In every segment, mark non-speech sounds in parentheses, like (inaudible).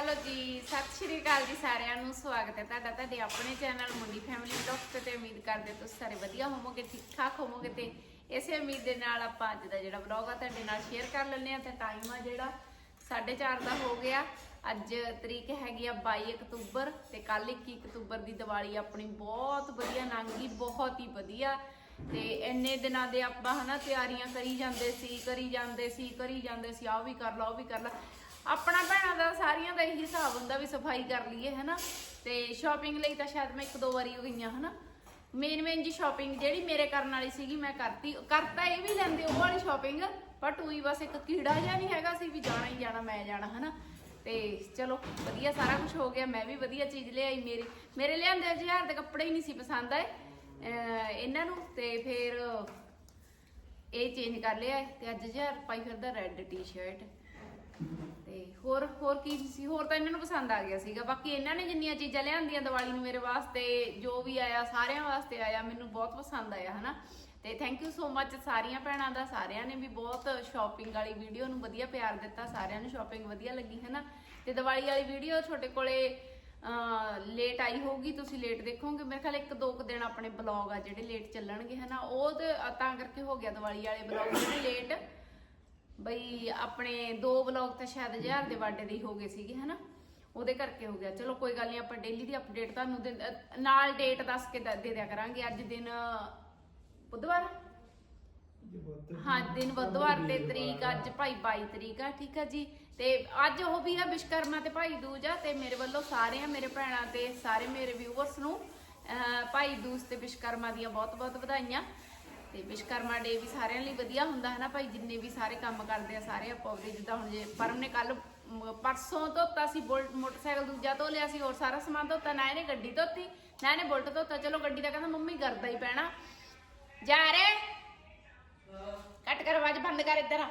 Hello ਜੀ, ਸਤਿ ਸ਼੍ਰੀ ਅਕਾਲ ਜੀ ਸਾਰਿਆਂ ਨੂੰ, ਸਵਾਗਤ ਹੈ ਤੁਹਾਡਾ, ਤੁਹਾਡੇ ਆਪਣੇ ਚੈਨਲ ਮੁੰਡੀ ਫੈਮਿਲੀ ਵਲੌਗਸ ਤੇ ਉਮੀਦ ਕਰਦੇ ਤੁਸੀਂ ਸਾਰੇ ਵਧੀਆ ਹੋਵੋਗੇ ਠੀਕ ਠਾਕ ਹੋਵੋਗੇ ਤੇ ਇਸੇ ਉਮੀਦ ਦੇ ਨਾਲ ਆਪਾਂ ਅੱਜ ਦਾ ਜਿਹੜਾ ਵਲੌਗ ਆ ਤੁਹਾਡੇ ਨਾਲ ਸ਼ੇਅਰ ਕਰ ਲੈਂਦੇ ਆ ਤੇ ਟਾਈਮ ਆ ਜਿਹੜਾ 4:30 ਦਾ ਹੋ ਗਿਆ। ਅੱਜ ਤਰੀਕ ਹੈਗੀ ਆ 22 ਅਕਤੂਬਰ ਤੇ ਕੱਲ 21 ਅਕਤੂਬਰ ਦੀ ਦੀਵਾਲੀ ਆਪਣੀ ਬਹੁਤ ਵਧੀਆ ਲੰਘੀ ਬਹੁਤ ਹੀ ਵਧੀਆ ਤੇ ਇੰਨੇ ਦਿਨਾਂ ਦੇ ਆਪਾਂ ਹਨਾ ਤਿਆਰੀਆਂ ਕਰੀ ਜਾਂਦੇ ਸੀ, ਕਰੀ ਜਾਂਦੇ ਸੀ, ਕਰੀ ਜਾਂਦੇ ਸੀ, ਆਹ ਵੀ ਕਰ ਲਾ, ਉਹ ਵੀ ਕਰ ਲਾ। ਆਪਣਾ ਭੈਣਾਂ ਦਾ ਸਾਰੀਆਂ ਦਾ ਇਹੀ ਹਿਸਾਬ ਹੁੰਦਾ ਵੀ ਸਫ਼ਾਈ ਕਰ ਲਈਏ, ਹਨਾ? ਤੇ ਸ਼ਾਪਿੰਗ ਲਈ ਤਾਂ ਸ਼ਾਇਦ ਮੈਂ ਇੱਕ ਦੋ ਵਾਰੀ ਹੋ ਗਈਆਂ, ਹਨਾ? ਮੇਨ ਮੇਨ ਜੀ ਸ਼ਾਪਿੰਗ ਜਿਹੜੀ ਮੇਰੇ ਕਰਨ ਵਾਲੀ ਸੀਗੀ, ਮੈਂ ਕਰਤੀ। ਕਰਤਾ ਇਹ ਵੀ ਲੈਂਦੇ ਉਹ ਵਾਲੀ ਸ਼ਾਪਿੰਗ ਬਟ ਉਹੀ ਬਸ ਇੱਕ ਕੀੜਾ ਜਿਹਾ ਨਹੀਂ ਹੈਗਾ ਸੀ ਵੀ ਜਾਣਾ ਹੀ ਜਾਣਾ, ਮੈਂ ਜਾਣਾ, ਹਨਾ? ਤੇ ਚਲੋ, ਵਧੀਆ ਸਾਰਾ ਕੁਝ ਹੋ ਗਿਆ, ਮੈਂ ਵੀ ਵਧੀਆ ਚੀਜ਼ ਲਿਆਈ ਮੇਰੇ। ਮੇਰੇ ਲਿਆਂਦੇ ਹਜ਼ਾਰ ਦੇ ਕੱਪੜੇ ਹੀ ਨਹੀਂ ਸੀ ਪਸੰਦ ਆਏ ਇਹਨਾਂ ਨੂੰ, ਤੇ ਫਿਰ ਇਹ ਚੇਂਜ ਕਰ ਲਿਆ ਤੇ ਅੱਜ ਹਜ਼ਾਰ ਪਾਈ ਫਿਰਦਾ ਰੈੱਡ ਟੀ-ਸ਼ਰਟ ਹੋਰ ਹੋਰ ਕੀ ਸੀ? ਹੋਰ ਤਾਂ ਇਹਨਾਂ ਨੂੰ ਪਸੰਦ ਆ ਗਿਆ ਸੀਗਾ। ਬਾਕੀ ਇਹਨਾਂ ਨੇ ਜਿੰਨੀਆਂ ਚੀਜ਼ਾਂ ਲਿਆਂਦੀਆਂ ਦੀਵਾਲੀ ਨੂੰ ਮੇਰੇ ਵਾਸਤੇ, ਜੋ ਵੀ ਆਇਆ, ਸਾਰਿਆਂ ਵਾਸਤੇ ਆਇਆ, ਮੈਨੂੰ ਬਹੁਤ ਪਸੰਦ ਆਇਆ, ਹਨਾ? ਤੇ ਥੈਂਕ ਯੂ ਸੋ ਮੱਚ ਸਾਰੀਆਂ ਭੈਣਾਂ ਦਾ। ਸਾਰਿਆਂ ਨੇ ਵੀ ਬਹੁਤ ਸ਼ਾਪਿੰਗ ਵਾਲੀ ਵੀਡੀਓ ਨੂੰ ਵਧੀਆ ਪਿਆਰ ਦਿੱਤਾ। ਸਾਰਿਆਂ ਨੂੰ ਸ਼ਾਪਿੰਗ ਵਧੀਆ ਲੱਗੀ, ਹਨਾ? ਤੇ ਦੀਵਾਲੀ ਵਾਲੀ ਵੀਡੀਓ ਤੁਹਾਡੇ ਕੋਲੇ ਲੇਟ ਆਈ ਹੋਊਗੀ। ਤੁਸੀਂ ਲੇਟ ਦੇਖੋਗੇ। ਮੇਰੇ ਖਿਆਲ ਇੱਕ ਦੋ ਕੁ ਦਿਨ ਆਪਣੇ ਬਲੌਗ ਆ ਜਿਹੜੇ ਲੇਟ ਚੱਲਣਗੇ, ਹਨਾ? ਉਹ ਤਾਂ ਕਰਕੇ ਹੋ ਗਿਆ ਦੀਵਾਲੀ ਵਾਲੇ ਬਲੌਗ ਜਿਹੜੇ ਲੇਟ ਬਈ ਆਪਣੇ ਦੋ ਵਲੌਗ ਤਾਂ ਸ਼ਾਇਦ ਹਜ਼ਾਰ ਦੇ ਵਾਡੇ ਦੇ ਹੀ ਹੋ ਗਏ ਸੀਗੇ, ਹਨਾ? ਉਹਦੇ ਕਰਕੇ ਹੋ ਗਿਆ। ਚਲੋ ਕੋਈ ਗੱਲ ਨਹੀਂ ਆਪਾਂ ਡੇਲੀ ਦੀ ਅਪਡੇਟ ਤੁਹਾਨੂੰ ਦਿਨ- ਅਹ ਨਾਲ ਡੇਟ ਦੱਸ ਕੇ ਦ- ਦੇ ਦਿਆ ਕਰਾਂਗੇ। ਅੱਜ ਦਿਨ ਬੁੱਧਵਾਰ? ਹਾਂ, ਦਿਨ ਬੁੱਧਵਾਰ ਤੇ ਤਰੀਕ ਅੱਜ ਭਾਈ 22 ਤਰੀਕ ਆ, ਠੀਕ ਆ ਜੀ। ਤੇ ਅੱਜ ਉਹ ਵੀ ਆ ਵਿਸ਼ਕਰਮਾ ਤੇ ਭਾਈ ਦੂਜ ਆ ਤੇ ਮੇਰੇ ਵੱਲੋਂ ਸਾਰਿਆਂ, ਮੇਰੇ ਭੈਣਾਂ ਤੇ ਸਾਰੇ ਮੇਰੇ ਵਿਊਅਰਸ ਨੂੰ, ਅਹ ਭਾਈ ਦੂਜ ਤੇ ਵਿਸ਼ਕਰਮਾ ਦੀਆਂ ਬਹੁਤ-ਬਹੁਤ ਵਧਾਈਆਂ। ਤੇ ਵਿਸ਼ਕਰਮਾ ਡੇ ਵੀ ਸਾਰਿਆਂ ਲਈ ਵਧੀਆ ਹੁੰਦਾ ਹੈ ਨਾ ਭਾਈ, ਜਿੰਨੇ ਵੀ ਸਾਰੇ ਕੰਮ ਕਰਦੇ ਆ, ਸਾਰੇ ਆਪਾਂ ਆਪਦੇ ਜਿੱਦਾਂ ਹੁਣ ਜੇ ਪਰਮ ਨੇ ਕੱਲ ਪਰਸੋਂ ਧੋਤਾ ਸੀ ਬੁਲਟ, ਮੋਟਰਸਾਈਕਲ, ਦੂਜਾ ਧੋ ਲਿਆ ਸੀ, ਹੋਰ ਸਾਰਾ ਸਮਾਨ ਧੋਤਾ, ਨਾ ਇਹਨੇ ਗੱਡੀ ਧੋਤੀ, ਨਾ ਇਹਨੇ ਬੁਲਟ ਧੋਤਾ, ਚਲੋ ਗੱਡੀ ਦਾ ਕਹਿੰਦਾ ਮੰਮੀ ਕਰਦਾ ਹੀ ਪੈਣਾ। ਜਾ ਰੇ। ਕੱਟ ਕਰ, ਆਵਾਜ਼ ਬੰਦ ਕਰ ਇੱਧਰ ਆ।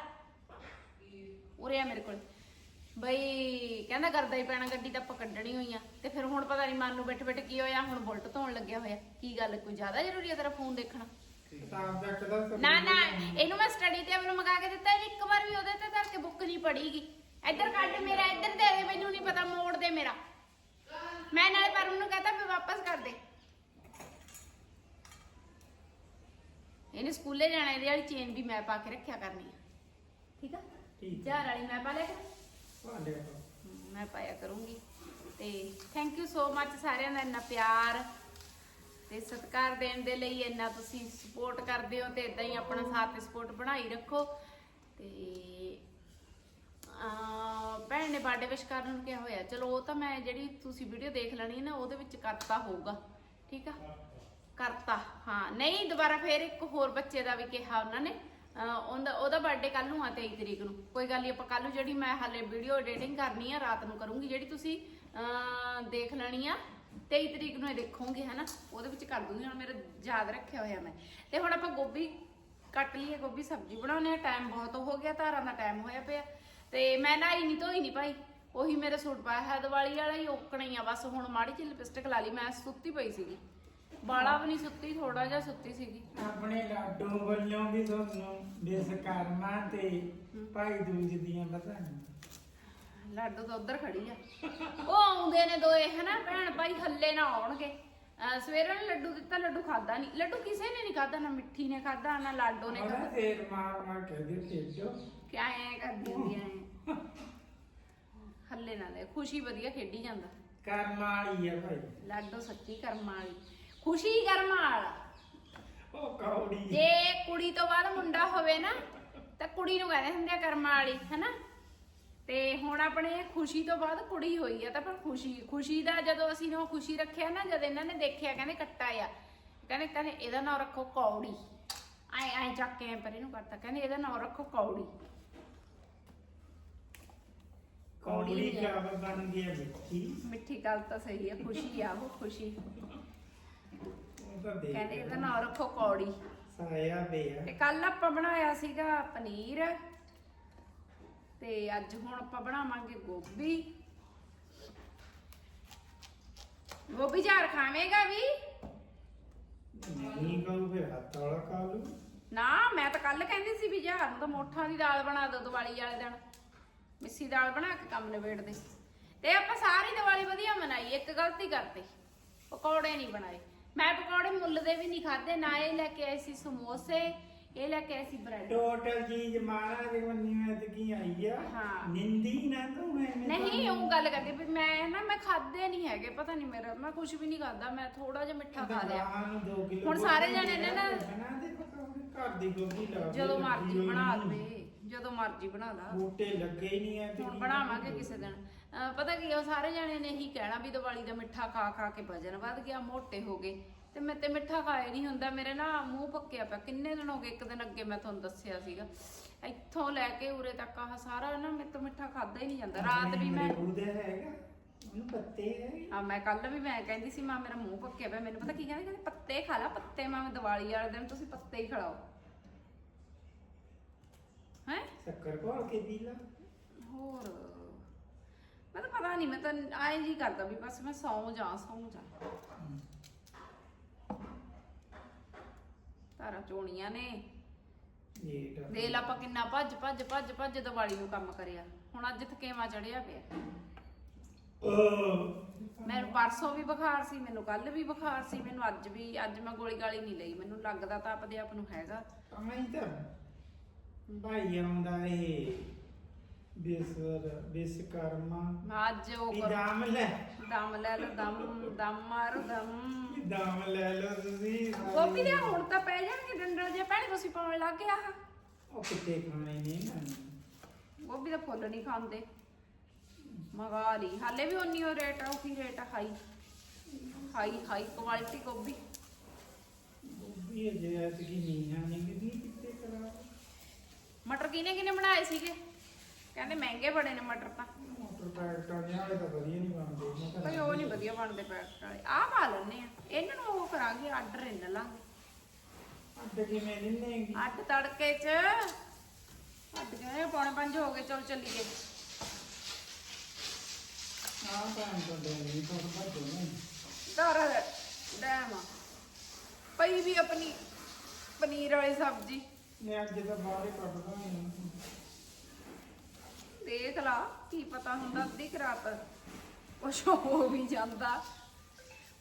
ਉਰੇ ਆ ਮੇਰੇ ਕੋਲ। ਬਈ, ਕਹਿੰਦਾ ਕਰਦਾ ਹੀ ਪੈਣਾ, ਗੱਡੀ ਤਾਂ ਆਪਾਂ ਕੱਢਣੀ ਹੋਈ ਆ। ਤੇ ਫਿਰ ਹੁਣ ਪਤਾ ਨਹੀਂ ਮਨ ਨੂੰ ਬੈਠੇ ਬੈਠੇ ਕੀ ਹੋਇਆ, ਹੁਣ ਬੁਲਟ ਧੋਣ ਲੱਗਿਆ ਹੋਇਆ। ਕੀ ਗੱਲ, ਕੋਈ ਜ਼ਿਆਦਾ ਜ਼ਰੂਰੀ ਹੈ ਤੇਰਾ ਫੋਨ ਦੇਖਣਾ? ਦਾ ਨਾ ਨਾ ਇਹਨੂੰ ਮੈਂ ਸਟੱਡੀ ਟੇਬਲ ਨੂੰ ਮੰਗਾ ਕੇ ਦਿੱਤਾ ਇੱਕ ਵਾਰ ਵੀ ਉਹਦੇ ਤੇ ਧਰ ਕੇ ਬੁੱਕ ਨਹੀਂ ਪੜੀਗੀ ਇੱਧਰ ਕੱਢ ਮੇਰਾ ਇੱਧਰ ਦੇ ਦੇ ਮੈਨੂੰ ਨਹੀਂ ਪਤਾ ਮੋੜ ਦੇ ਮੇਰਾ। ਮੈਂ ਨਾਲੇ ਪਰਮ ਨੂੰ ਕਹਤਾ ਵੀ ਵਾਪਸ ਕਰ ਦੇ। ਇਹਨੇ ਸਕੂਲੇ ਜਾਣਾ ਇਹਦੇ ਵਾਲੀ ਚੇਨ ਵੀ ਮੈਂ ਪਾ ਕੇ ਰੱਖਿਆ ਕਰਨੀ ਆ। ਠੀਕ ਆ? ਠੀਕ ਚਾਰ ਵਾਲੀ ਮੈਂ ਪਾ ਲਿਆ ਕਰਾਂ? ਭਾਂਡੇ ਹਮ, ਮੈਂ ਪਾਇਆ ਕਰੂੰਗੀ। ਤੇ ਥੈਂਕ ਯੂ ਸੋ ਮੱਚ ਸਾਰਿਆਂ ਦਾ ਇੰਨਾ ਪਿਆਰ। ਤੇ ਸਤਿਕਾਰ ਦੇਣ ਦੇ ਲਈ ਇੰਨਾ ਤੁਸੀਂ ਸਪੋਰਟ ਕਰਦੇ ਹੋ ਤੇ ਇਦਾਂ ਹੀ ਆਪਣਾ ਸਾਥ ਤੇ ਸਪੋਰਟ ਬਣਾਈ ਰੱਖੋ। ਤੇ ਭੈਣ ਨੇ ਬਰਥਡੇ ਵਿਸ਼ ਕਰਨ ਨੂੰ ਕਿਹਾ ਹੋਇਆ, ਚਲੋ ਉਹ ਤਾਂ ਮੈਂ ਜਿਹੜੀ ਤੁਸੀਂ ਵੀਡੀਓ ਦੇਖ ਲੈਣੀ ਹੈ ਨਾ, ਉਹਦੇ ਵਿੱਚ ਕਰਤਾ ਹੋਊਗਾ, ਠੀਕ ਆ? ਕਰਤਾ, ਹਾਂ, ਨਹੀਂ, ਦੁਬਾਰਾ ਫੇਰ ਇੱਕ ਹੋਰ ਬੱਚੇ ਦਾ ਵੀ ਕਿਹਾ ਉਹਨਾਂ ਨੇ ਉਹਦਾ ਉਹਦਾ ਬਰਥਡੇ ਕੱਲ ਨੂੰ ਆ 23 ਤਰੀਕ ਨੂੰ। ਕੋਈ ਗੱਲ ਨਹੀਂ ਆਪਾਂ ਕੱਲ ਨੂੰ ਜਿਹੜੀ ਮੈਂ ਹਾਲੇ ਵੀਡੀਓ ਐਡੀਟਿੰਗ ਕਰਨੀ ਆ, ਰਾਤ ਨੂੰ ਕਰੂੰਗੀ, ਜਿਹੜੀ ਤੁਸੀਂ ਦੇਖ ਲੈਣੀ ਆ 23 ਤਰੀਕ ਨੂੰ ਇਹ ਦੇਖੋਗੇ ਹਨਾ? ਉਹਦੇ ਵਿੱਚ ਕਰ ਦੂੰਗੀ ਹੁਣ ਮੇਰਾ ਯਾਦ ਰੱਖਿਆ ਹੋਇਆ ਮੈਂ। ਤੇ ਹੁਣ ਆਪਾਂ ਗੋਭੀ ਕੱਟ ਲਈਏ ਗੋਭੀ ਸਬਜ਼ੀ ਬਣਾਉਣੇ ਆ ਟਾਈਮ ਬਹੁਤ ਹੋ ਗਿਆ ਧਾਰਾਂ ਦਾ ਟਾਈਮ ਹੋਇਆ ਪਿਆ। ਤੇ ਮੈਂ ਨਹਾਈ ਨਹੀਂ ਧੋਈ ਨਹੀਂ ਭਾਈ। ਉਹੀ ਮੇਰੇ ਸੂਟ ਪਾਇਆ ਹੈ ਦੀਵਾਲੀ ਵਾਲਾ ਹੀ ਓਕਣਾ ਹੀ ਆ। ਬਸ ਹੁਣ ਮਾੜੀ ਜਿਹੀ ਲਿਪਸਟਿਕ ਲਾ ਲਈ ਮੈਂ ਸੁੱਤੀ ਪਈ ਸੀਗੀ। ਬਾਲਾ ਵੀ ਨਹੀਂ ਸੁੱਤੀ ਥੋੜਾ ਜਿਹਾ ਸੁੱਤੀ ਸੀਗੀ। ਆਪਣੇ ਲਾਡੋ ਵੱਲੋਂ ਵੀ ਤੁਹਾਨੂੰ ਵਿਸ਼ਕਰਮਾ ਤੇ ਭਾਈ ਦੂਜ ਦੀਆਂ ਵਧਾਈਆਂ ਲਾਡੋ ਤਾਂ ਉਧਰ ਖੜੀ ਆ। ਉਹ ਆਉਂਦੇ ਨੇ ਦੋਏ ਹਨਾ? ਭੈਣ ਭਾਈ ਹੱਲੇ ਨਾ ਆਉਣਗੇ। ਅਹ ਸਵੇਰੇ ਨੂੰ ਲੱਡੂ ਦਿੱਤਾ ਲੱਡੂ ਖਾਦਾ ਨਹੀਂ ਲੱਡੂ ਕਿਸੇ ਨੇ ਨਹੀਂ ਖਾਦਾ ਨਾ ਮਿੱਠੀ ਨੇ ਖਾਦਾ ਨਾ ਲਾਡੋ ਨੇ ਖਾਦਾ ਤੇਰ ਮਾਰ ਮਾਰ ਕੇ ਦੇ ਖੇਡੋ ਕਿਆ ਐ ਕਰਦੀ ਹੁੰਦੀ ਐ। ਹੱਲੇ ਨਾ ਦੇ ਖੁਸ਼ੀ ਵਧੀਆ ਖੇਡੀ ਜਾਂਦਾ। ਕਰਮ ਵਾਲੀ ਆ ਭਾਈ। ਲਾਡੋ ਸੱਚੀ ਕਰਮਾਂ ਵਾਲੀ। ਖੁਸ਼ੀ ਕਰਮਾਂ ਵਾਲਾ। ਉਹ ਕੌੜੀ। ਜੇ ਕੁੜੀ ਤੋਂ ਬਾਅਦ ਮੁੰਡਾ ਹੋਵੇ ਨਾ ਤਾਂ ਕੁੜੀ ਨੂੰ ਕਹਿੰਦੇ ਹੁੰਦੇ ਆ ਕਰਮਾਂ ਵਾਲੀ ਹਨਾ? ਤੇ ਹੁਣ ਆਪਣੇ ਖੁਸ਼ੀ ਤੋਂ ਬਾਅਦ ਕੁੜੀ ਹੋਈ ਆ ਤਾਂ ਪਰ ਖੁਸ਼ੀ ਖੁਸ਼ੀ ਦਾ ਜਦੋਂ ਅਸੀਂ ਉਹ ਖੁਸ਼ੀ ਰੱਖਿਆ ਨਾ ਜਦ ਇਹਨਾਂ ਨੇ ਦੇਖਿਆ ਕਹਿੰਦੇ ਕੱਟਾ ਆ। ਕਹਿੰਦੇ ਕਹਿੰਦੇ ਇਹਦਾ ਨਾਮ ਰੱਖੋ ਕੌੜੀ। ਐ ਐ ਚੱਕ ਕੇ ਪਰੇ ਨੂੰ ਕਰਤਾ। ਕਹਿੰਦੇ ਇਹਦਾ ਨਾਮ ਰੱਖੋ ਕੌੜੀ। ਕੌੜੀ ਕਿਆ ਬਣ ਗਿਆ ਮਿੱਠੀ? ਮਿੱਠੀ ਗੱਲ ਤਾਂ ਸਹੀ ਹੈ ਖੁਸ਼ੀ ਆ ਉਹ ਖੁਸ਼ੀ। ਉਹ ਤਾਂ ਦੇਖ ਕਹਿੰਦੇ ਇਹਦਾ ਨਾਮ ਰੱਖੋ ਕੌੜੀ। ਸਾਇਆ ਪਿਆ। ਤੇ ਕੱਲ ਆਪਾਂ ਬਣਾਇਆ ਸੀਗਾ ਪਨੀਰ। ਤੇ ਅੱਜ ਹੁਣ ਆਪਾਂ ਬਣਾਵਾਂਗੇ ਗੋਭੀ। ਗੋਭੀ ਝਾੜ ਖਾਵੇਂਗਾ ਵੀ? ਨਹੀਂ ਕਹੂ ਫਿਰ ਹੱਥ ਵਾਲਾ ਖਾ ਲੂ ਨਾ ਮੈਂ ਤਾਂ ਕੱਲ ਕਹਿੰਦੀ ਸੀ ਵੀ ਝਾੜ ਨੂੰ ਤਾਂ ਮੋਠਾਂ ਦੀ ਦਾਲ ਬਣਾ ਦਿਓ ਦੀਵਾਲੀ ਵਾਲੇ ਦਿਨ। ਮਿੱਸੀ ਦਾਲ ਬਣਾ ਕੇ ਕੰਮ ਨਿਬੇੜ ਦੇ ਤੇ ਆਪਾਂ ਸਾਰੀ ਦੀਵਾਲੀ ਵਧੀਆ ਮਨਾਈ ਇੱਕ ਗਲਤੀ ਕਰਤੀ ਪਕੌੜੇ ਨਹੀਂ ਬਣਾਏ। ਮੈਂ ਪਕੌੜੇ ਮੁੱਲ ਦੇ ਵੀ ਨਹੀਂ ਖਾਦੇ ਨਾ ਇਹ ਲੈ ਕੇ ਆਈ ਸੀ ਸਮੋਸੇ। ਇਹ ਲੈ ਕੇ ਆਈ ਸੀ ਬ੍ਰੈਡ ਟੋਟਲ ਚੀਜ਼ ਮਾਰਾ ਦੇ ਬੰਨੀ ਮੈਂ ਤੇ ਕੀ ਆਈ ਆ ਹਾਂ। ਨਿੰਦੀ ਨਾ ਤੂੰ ਐਵੇਂ ਨਹੀਂ ਉਹ ਗੱਲ ਕਰਕੇ ਵੀ ਮੈਂ ਨਾ ਮੈਂ ਖਾਦੇ ਨਹੀਂ ਹੈਗੇ ਪਤਾ ਨਹੀਂ ਮੇਰਾ ਮੈਂ ਕੁਝ ਵੀ ਨਹੀਂ ਖਾਦਾ ਮੈਂ ਥੋੜਾ ਜਿਹਾ ਮਿੱਠਾ ਖਾ ਲਿਆ ਨੂੰ 2 ਕਿਲੋ ਹੁਣ ਸਾਰੇ ਜਾਣੇ ਨੇ ਨਾ- ਘਰ ਦੀ ਗੋਭੀ ਲਾ ਜਦੋਂ ਮਰਜ਼ੀ ਬਣਾ। ਲਵੇ ਜਦੋਂ ਮਰਜ਼ੀ ਬਣਾ ਲਾ ਬੂਟੇ ਲੱਗੇ ਹੀ ਨਹੀਂ ਐ ਤੇ ਹੁਣ ਬਣਾਵਾਂਗੇ? ਕਿਸੇ ਦਿਨ ਅਹ ਪਤਾ ਕੀ ਆ, ਉਹ ਸਾਰੇ ਜਾਣੇ ਨੇ ਇਹੀ ਕਹਿਣਾ ਵੀ ਦੀਵਾਲੀ ਦਾ ਮਿੱਠਾ ਖਾ ਖਾ ਕੇ ਵਜਨ ਵੱਧ ਗਿਆ ਮੋਟੇ ਹੋ ਗਏ ਤੇ ਮੈਂ ਤੇ ਮਿੱਠਾ ਖਾਇਆ ਨਹੀਂ ਹੁੰਦਾ ਮੇਰੇ ਨਾ ਮੂੰਹ ਪੱਕਿਆ ਪਿਆ। ਕਿੰਨੇ ਦਿਨ ਹੋ ਗਏ ਇੱਕ ਦਿਨ ਅੱਗੇ ਮੈਂ ਤੁਹਾਨੂੰ ਦੱਸਿਆ ਸੀਗਾ। ਇੱਥੋਂ ਲੈ ਕੇ ਉਰੇ ਤੱਕ ਆਹ ਸਾਰਾ ਨਾ ਮੇਰੇ ਤੋਂ ਮਿੱਠਾ ਖਾਦਾ ਹੀ ਨਹੀਂ ਜਾਂਦਾ। ਰਾਤ ਵੀ ਮੈਂ ਹੈਗਾ ਉਹਨੂੰ ਪੱਤੇ ਹੈ ਆ ਮੈਂ ਕੱਲ ਵੀ ਮੈਂ ਕਹਿੰਦੀ ਸੀ ਮਾਂ ਮੇਰਾ ਮੂੰਹ ਪੱਕਿਆ ਪਿਆ ਮੈਨੂੰ ਪਤਾ ਕੀ ਕਹਿੰਦੇ ਕਹਿੰਦੇ ਪੱਤੇ ਖਾ ਲਾ ਪੱਤੇ ਮਾਂ ਮੈਂ ਦੀਵਾਲੀ ਵਾਲੇ ਦਿਨ ਤੁਸੀਂ ਪੱਤੇ ਹੀ ਖਿਲਾਓ। ਹੈ? ਸ਼ੱਕਰ ਘੋਲ ਕੇ ਪੀ ਲਾ। ਹੋਰ ਮੈਂ ਤਾਂ ਪਤਾ ਨਹੀਂ ਮੈਂ ਤਾਂ ਆਏ ਜੀ ਕਰਦਾ ਵੀ ਬਸ ਮੈਂ ਸੌਂ ਜਾ ਸੌਂ ਜਾ। ਤਾਰਾ ਚੋਣੀਆਂ ਨੇ। ਦੇ ਲਾ ਆਪਾਂ ਕਿੰਨਾ ਭੱਜ ਭੱਜ ਭੱਜ ਭੱਜ ਦੀਵਾਲੀ ਨੂੰ ਕੰਮ ਕਰਿਆ। ਹੁਣ ਅੱਜ ਥਕੇਵਾ ਚੜਿਆ ਪਿਆ। ਮੈਨੂੰ ਪਰਸੋਂ ਵੀ ਬੁਖਾਰ ਸੀ ਮੈਨੂੰ ਕੱਲ ਵੀ ਬੁਖਾਰ ਸੀ ਮੈਨੂੰ ਅੱਜ ਵੀ ਅੱਜ ਮੈਂ ਗੋਲੀ ਗਾਲੀ ਨਹੀਂ ਲਈ। ਮੈਨੂੰ ਲੱਗਦਾ ਤਾਂ ਆਪਦੇ ਆਪ ਨੂੰ ਹੈਗਾ। ਤਾਂ ਭਾਈ ਆਉਂਦਾ ਇਹ ਬੇਸਰ ਬੇਸਕਰਮਾ। ਮੈਂ ਅੱਜ ਉਹ ਇਹ ਕਰ- ਦਾਮ ਲੈ। ਦਮ ਲੈ ਲਓ ਦਮ ਦਮ ਮਾਰੋ ਦਮ। ਇਹ ਦਾਮ ਲੈ ਲਓ ਤੁਸੀਂ ਗੋਪੀ ਦੇ ਹੁਣ ਤਾਂ ਪੈ ਜਾਣਗੇ ਡੰਡਲ ਜੇ ਭੈਣੇ ਤੁਸੀਂ ਪਾਉਣ ਲੱਗ ਗਿਆ ਆਹ। ਉਹ ਕਿਤੇ ਖਾਣੇ ਨਹੀਂ ਨਾ? ਗੋਭੀ ਦਾ ਫੁੱਲ ਨਹੀਂ ਖਾਂਦੇ। ਮਗਾ ਲਈ। ਹਾਲੇ ਵੀ ਉਨੀ ਉਹ ਰੇਟ ਆ ਉਹੀ ਰੇਟ ਆ ਹਾਈ। ਹਾਈ ਹਾਈ ਕੁਆਲਿਟੀ ਗੋਭੀ। ਉਹ ਵੀ ਜੇ ਐਤ ਕੀ ਕਿਤੇ ਕਰਾ ਮਟਰ ਕਿਨੇ ਕਿਨੇ ਬਣਾਏ ਸੀਗੇ? ਕਹਿੰਦੇ ਮਹਿੰਗੇ ਬੜੇ ਨੇ ਮਟਰ ਤਾਂ। ਮੋਟਰ ਪੈਕਟ ਵਾਲੇ ਤਾਂ ਵਧੀਆ ਨਹੀਂ ਬਣਦੇ ਮੈਂ ਤਾਂ ਕੋਈ ਉਹ ਨਹੀਂ ਵਧੀਆ ਬਣਦੇ ਪੈਕਟ ਵਾਲੇ। ਆਹ ਪਾ ਲੈਣੇ ਆ। ਇਹਨਾਂ ਨੂੰ ਉਹ ਕਰਾਂਗੇ ਆਰਡਰ ਇਹਨਾਂ ਲਾਂਗੇ। ਅੱਡ ਕਿਵੇਂ ਦਿੰਨੇਗੀ ਅੱਡ ਤੜਕੇ ਚ ਅੱਡ ਕਿਵੇਂ? ਪੌਣੇ ਪੰਜ ਹੋ ਗਏ ਚਲ ਚੱਲੀਏ। ਆਹ ਤਾਂ ਤੋਂ ਨਹੀਂ ਤੋਂ ਭੱਜੋ ਨਹੀਂ ਘਰ ਡੈਮ ਪਈ ਵੀ ਆਪਣੀ ਪਨੀਰ ਵਾਲੀ ਸਬਜ਼ੀ। ਮੈਂ ਅੱਜ ਤਾਂ ਬਾਹਰ ਹੀ ਕੱਢਦਾ ਹਾਂ ਦੇਖ ਲਾ ਕੀ ਪਤਾ ਹੁੰਦਾ ਅੱਧੀ ਰਾਤ ਕੁਛ ਹੋ ਵੀ ਜਾਂਦਾ।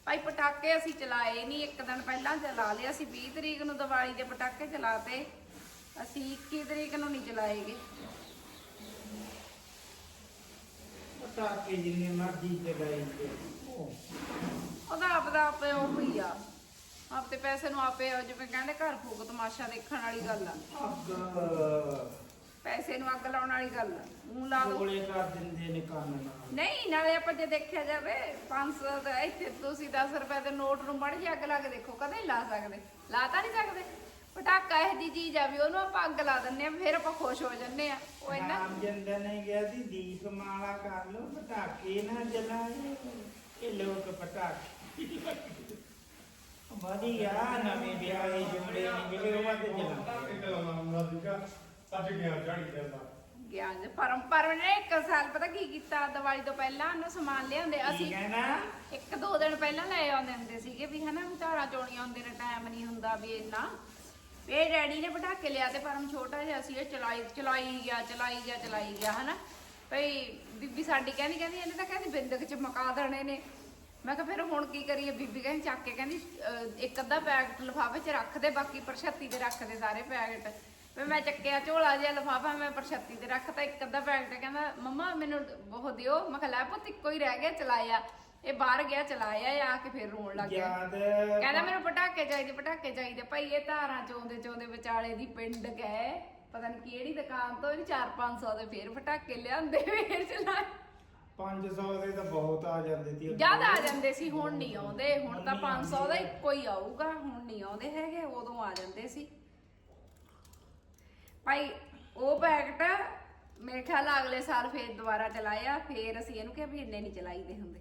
ਭਾਈ ਪਟਾਕੇ ਅਸੀਂ ਚਲਾਏ ਨਹੀਂ ਇੱਕ ਦਿਨ ਪਹਿਲਾਂ ਚਲਾ ਲਏ ਅਸੀਂ 20 ਤਰੀਕ ਨੂੰ ਦੀਵਾਲੀ ਦੇ ਪਟਾਕੇ ਚਲਾਤੇ। ਅਸੀਂ 21 ਤਰੀਕ ਨੂੰ ਨਹੀਂ ਚਲਾਏਗੇ। ਪਟਾਕੇ ਜਿੰਨੇ ਮਰਜ਼ੀ ਚਲਾਈ ਤੇ ਉਹ ਉਹਦਾ ਆਪਦਾ ਆਪੇ ਉਹ ਹੀ ਆ। ਆਪਦੇ ਪੈਸੇ ਨੂੰ ਆਪੇ ਜਿਵੇਂ ਕਹਿੰਦੇ ਘਰ ਫੂਕ ਤਮਾਸ਼ਾ ਦੇਖਣ ਵਾਲੀ ਗੱਲ ਆ। ਪੈਸੇ ਨੂੰ ਅੱਗ ਲਾਉਣ ਵਾਲੀ ਗੱਲ ਆ। ਮੂੰਹ ਲਾ ਦੋ। ਕੋਲੇ ਕਰ ਦਿੰਦੇ ਨੇ ਕੰਨ ਨਾਲ ਨਹੀਂ ਨਾਲੇ ਆਪਾਂ ਜੇ ਦੇਖਿਆ ਜਾਵੇ 500 ਦਾ ਇੱਥੇ ਤੁਸੀਂ 10 ਰੁਪਏ ਦੇ ਨੋਟ ਨੂੰ ਮੜ ਜਾ ਅੱਗ ਲਾ ਕੇ ਦੇਖੋ ਕਦੇ ਲਾ ਸਕਦੇ। ਲਾ ਤਾਂ ਨਹੀਂ ਸਕਦੇ। ਪਟਾਕਾ ਇਹ ਦੀ ਚੀਜ਼ ਆ ਵੀ ਉਹਨੂੰ ਆਪਾਂ ਅੱਗ ਲਾ ਦਿੰਨੇ ਆ ਫਿਰ ਆਪਾਂ ਖੁਸ਼ ਹੋ ਜੰਨੇ ਆ। ਉਹ ਇੰਨਾ ਰਾਮ ਜੰਦਰ ਨੇ ਕਿਹਾ ਸੀ ਦੀਪ ਮਾਲਾ ਕਰ ਲੋ ਪਟਾਕੇ ਨਾ ਜਲਾਏ। ਇਹ ਲੋਕ ਪਟਾਕੇ। ਵਧੀਆ ਨਵੇਂ ਵਿਆਹੇ ਜੋੜੇ ਨੇ ਜਿਹੜੇ ਉਹ ਤੇ ਜਲਾਉਂਦੇ ਗਿਆ ਜੇ ਪਰੰਪਰਾ ਨੇ ਇੱਕ ਸਾਲ ਪਤਾ ਕੀ ਕੀਤਾ? ਦੀਵਾਲੀ ਤੋਂ ਪਹਿਲਾਂ ਉਹਨੂੰ ਸਮਾਨ ਲਿਆਉਂਦੇ ਠੀਕ ਅਸੀਂ ਹੈ ਨਾ ਇੱਕ ਦੋ ਦਿਨ ਪਹਿਲਾਂ ਲੈ ਆਉਂਦੇ ਹੁੰਦੇ ਸੀਗੇ ਵੀ ਹਨਾ ਵੀ ਧਾਰਾਂ ਚੋਣੀਆਂ ਹੁੰਦੇ ਨੇ ਟਾਈਮ ਨਹੀਂ ਹੁੰਦਾ ਵੀ ਇੰਨਾ। ਇਹ ਡੈਡੀ ਨੇ ਪਟਾਕੇ ਲਿਆ ਤੇ ਪਰਮ ਛੋਟਾ ਜਿਹਾ ਸੀ ਇਹ ਚਲਾਈ ਚਲਾਈ ਗਿਆ ਚਲਾਈ ਗਿਆ ਚਲਾਈ ਗਿਆ ਹਨਾ। ਭਈ ਬੀਬੀ ਸਾਡੀ ਕਹਿੰਦੀ ਕਹਿੰਦੀ ਇਹਨੇ ਤਾਂ ਕਹਿੰਦੀ ਬਿੰਦਕ ਚ ਮਕਾ ਦੇਣੇ ਨੇ। ਮੈਂ ਕਿਹਾ ਫਿਰ ਹੁਣ ਕੀ ਕਰੀਏ? ਬੀਬੀ ਕਹਿੰਦੀ ਚੱਕ ਕੇ ਕਹਿੰਦੀ ਅਹ, ਇੱਕ ਅੱਧਾ ਪੈਕਟ ਲਿਫਾਫੇ 'ਚ ਰੱਖ ਦੇ ਬਾਕੀ ਪ੍ਰਸ਼ਤੀ ਤੇ ਰੱਖ ਦੇ ਸਾਰੇ ਪੈਕਟ। ਫਿਰ ਮੈਂ ਚੱਕਿਆ ਝੋਲਾ ਜਿਹਾ ਲਿਫਾਫਾ ਮੈਂ ਪ੍ਰਸ਼ਤੀ ਤੇ ਰੱਖਤਾ ਇੱਕ ਅੱਧਾ ਪੈਕਟ ਕਹਿੰਦਾ ਮੰਮਾ ਮੈਨੂੰ ਉਹ ਦਿਓ। ਮੈਂ ਕਿਹਾ ਲੈ ਪੁੱਤ ਇੱਕੋ ਹੀ ਰਹਿ ਗਿਆ ਚਲਾਇਆ। ਇਹ ਬਾਹਰ ਗਿਆ ਚਲਾਇਆ ਆ ਕੇ ਫਿਰ ਰੋਣ ਲੱਗ ਗਿਆ। ਯਾਦ ਕਹਿੰਦਾ ਮੈਨੂੰ ਪਟਾਕੇ ਚਾਹੀਦੇ ਪਟਾਕੇ ਚਾਹੀਦੇ। ਭਾਈ ਇਹ ਧਾਰਾਂ ਚੋਂਦੇ ਚੋਂਦੇ ਵਿਚਾਲੇ ਦੀ ਪਿੰਡ ਗਏ। ਪਤਾ ਨਹੀਂ ਕਿਹੜੀ ਦੁਕਾਨ ਤੋਂ ਇਹਨੇ 4-500 ਦੇ ਫੇਰ ਪਟਾਕੇ ਲਿਆਂਦੇ ਫੇਰ ਚਲਾਏ। 500 ਦੇ ਤਾਂ ਬਹੁਤ ਆ ਜਾਂਦੇ ਸੀ। ਜਦ ਆ ਜਾਂਦੇ ਸੀ ਹੁਣ ਨਹੀਂ ਆਉਂਦੇ। ਹੁਣ ਤਾਂ 500 ਦਾ ਇੱਕੋ ਹੀ ਆਊਗਾ ਹੁਣ ਨਹੀਂ ਆਉਂਦੇ ਹੈਗੇ ਉਦੋਂ ਆ ਜਾਂਦੇ ਸੀ। ਭਾਈ ਉਹ ਪੈਕਟ ਮੇਰੇ ਖਿਆਲ ਅਗਲੇ ਸਾਲ ਫੇਰ ਦੁਬਾਰਾ ਚਲਾਇਆ ਫੇਰ ਅਸੀਂ ਇਹਨੂੰ ਕਿਹਾ ਵੀ ਇੰਨੇ ਨਹੀਂ ਚਲਾਈਦੇ ਹੁੰਦੇ।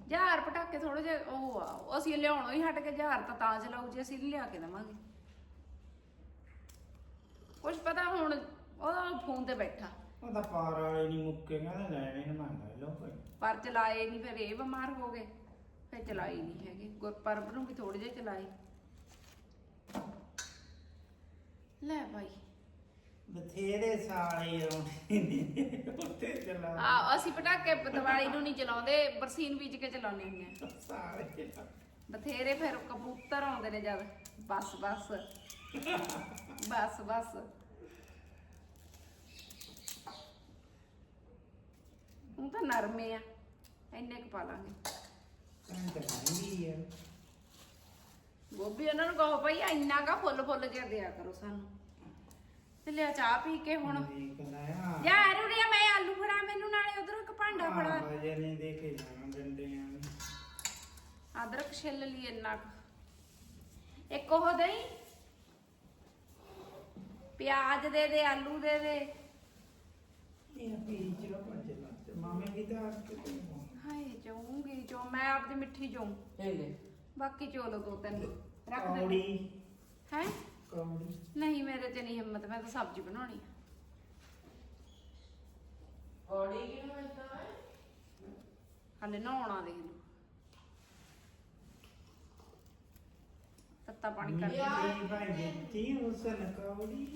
ਹਜ਼ਾਰ ਪਟਾਕੇ ਥੋੜੇ ਜਿਹਾ ਉਹ ਆ ਉਹ ਅਸੀਂ ਲਿਆਉਣੋਂ ਹੀ ਹਟ ਕੇ ਹਜ਼ਾਰ ਤਾਂ ਤਾਂ ਚਲਾਉ ਜੇ ਅਸੀਂ ਲਿਆ ਕੇ ਦਵਾਂਗੇ। ਕੁਝ ਪਤਾ ਹੁਣ ਉਹ ਫੋਨ ਤੇ ਬੈਠਾ। ਉਹ ਤਾਂ ਪਾਰ ਵਾਲੇ ਨਹੀਂ ਮੁੱਕੇ ਕਹਿੰਦੇ ਲੈਣੇ ਨੇ ਮੰਗਦਾ ਲੋਕ ਪਰ ਚਲਾਏ ਨਹੀਂ ਫਿਰ ਇਹ ਬਿਮਾਰ ਹੋ ਗਏ। ਫਿਰ ਚਲਾਈ ਨਹੀਂ ਹੈਗੇ। ਗੁਰਪਰਬ ਨੂੰ ਵੀ ਥੋੜੇ ਜਿਹਾ ਚਲਾਏ। ਲੈ ਭਾਈ ਬਥੇਰੇ ਸਾਲੇ ਆਉਂਦੇ ਨੇ ਉੱਤੇ ਚਲਾ ਆ ਅਸੀਂ ਪਟਾਕੇ ਦੀਵਾਲੀ ਨੂੰ ਨਹੀਂ ਚਲਾਉਂਦੇ ਬਰਸੀਨ ਬੀਜ ਕੇ ਚਲਾਉਂਦੇ ਹੁੰਦੇ ਆ। ਸਾਰੇ ਬਥੇਰੇ ਫਿਰ ਕਬੂਤਰ ਆਉਂਦੇ ਨੇ ਜਦ ਬਸ ਬਸ। ਬਸ ਬਸ। ਉਹ ਤਾਂ ਨਰਮੇ ਆ ਇੰਨੇ ਕੁ ਪਾ ਲਾਂਗੇ। ਤਾਂ ਕਰਾਂਗੀ ਯਾਰ ਗੋਭੀ ਉਹਨਾਂ ਨੂੰ ਕਹੋ ਭਈ ਇੰਨਾ ਕਾ ਫੁੱਲ ਫੁੱਲ ਜਿਹਾ ਦਿਆ ਕਰੋ ਸਾਨੂੰ। ਤੇ ਲਿਆ ਚਾਹ ਪੀ ਕੇ ਹੁਣ। ਯਾਰ ਉਰੇ ਮੈਂ ਆਲੂ ਫੜਾ ਮੈਨੂੰ ਨਾਲੇ ਉਧਰੋਂ ਇੱਕ ਭਾਂਡਾ ਫੜਾ। ਵਜੇ ਨਹੀਂ ਦੇ ਕੇ ਜਾਣਾ ਦਿੰਦੇ ਆ। ਅਦਰਕ ਛਿੱਲ ਲਈ ਇੰਨਾ ਕੁ। ਇੱਕ ਉਹ ਦਹੀਂ ਪਿਆਜ਼ ਦੇ ਦੇ ਆਲੂ ਦੇ ਦੇ। ਇਹ ਪੀਚ ਲੋ ਭੱਜ ਲੱਤੇ ਮਾਮੇ ਕੀ ਤਾਂ ਕਿਤੇ ਹਾਏ ਜਾਊਂਗੀ ਜੋ ਮੈਂ ਆਪਦੀ ਮਿੱਠੀ ਜਾਊਂ। ਬਾਕੀ ਚੋਲੋ ਦੋ ਤਿੰਨ। ਰੱਖ ਦੇ ਕੌੜੀ। ਹੈ? ਕੌੜੀ। ਨਹੀਂ ਮੇਰੇ ਤੇ ਨਹੀਂ ਹਿੰਮਤ ਮੈਂ ਤਾਂ ਸਬਜ਼ੀ ਬਣਾਉਣੀ ਆ। ਹਲੇ ਨਹਾਉਣਾ ਦੇਖ ਲਓ ਤੱਤਾ ਪਾਣੀ ਕਰ ਮੇਰੀ ਭਾਈ ਦਿੱਤੀ ਉਸਨ ਕੌੜੀ।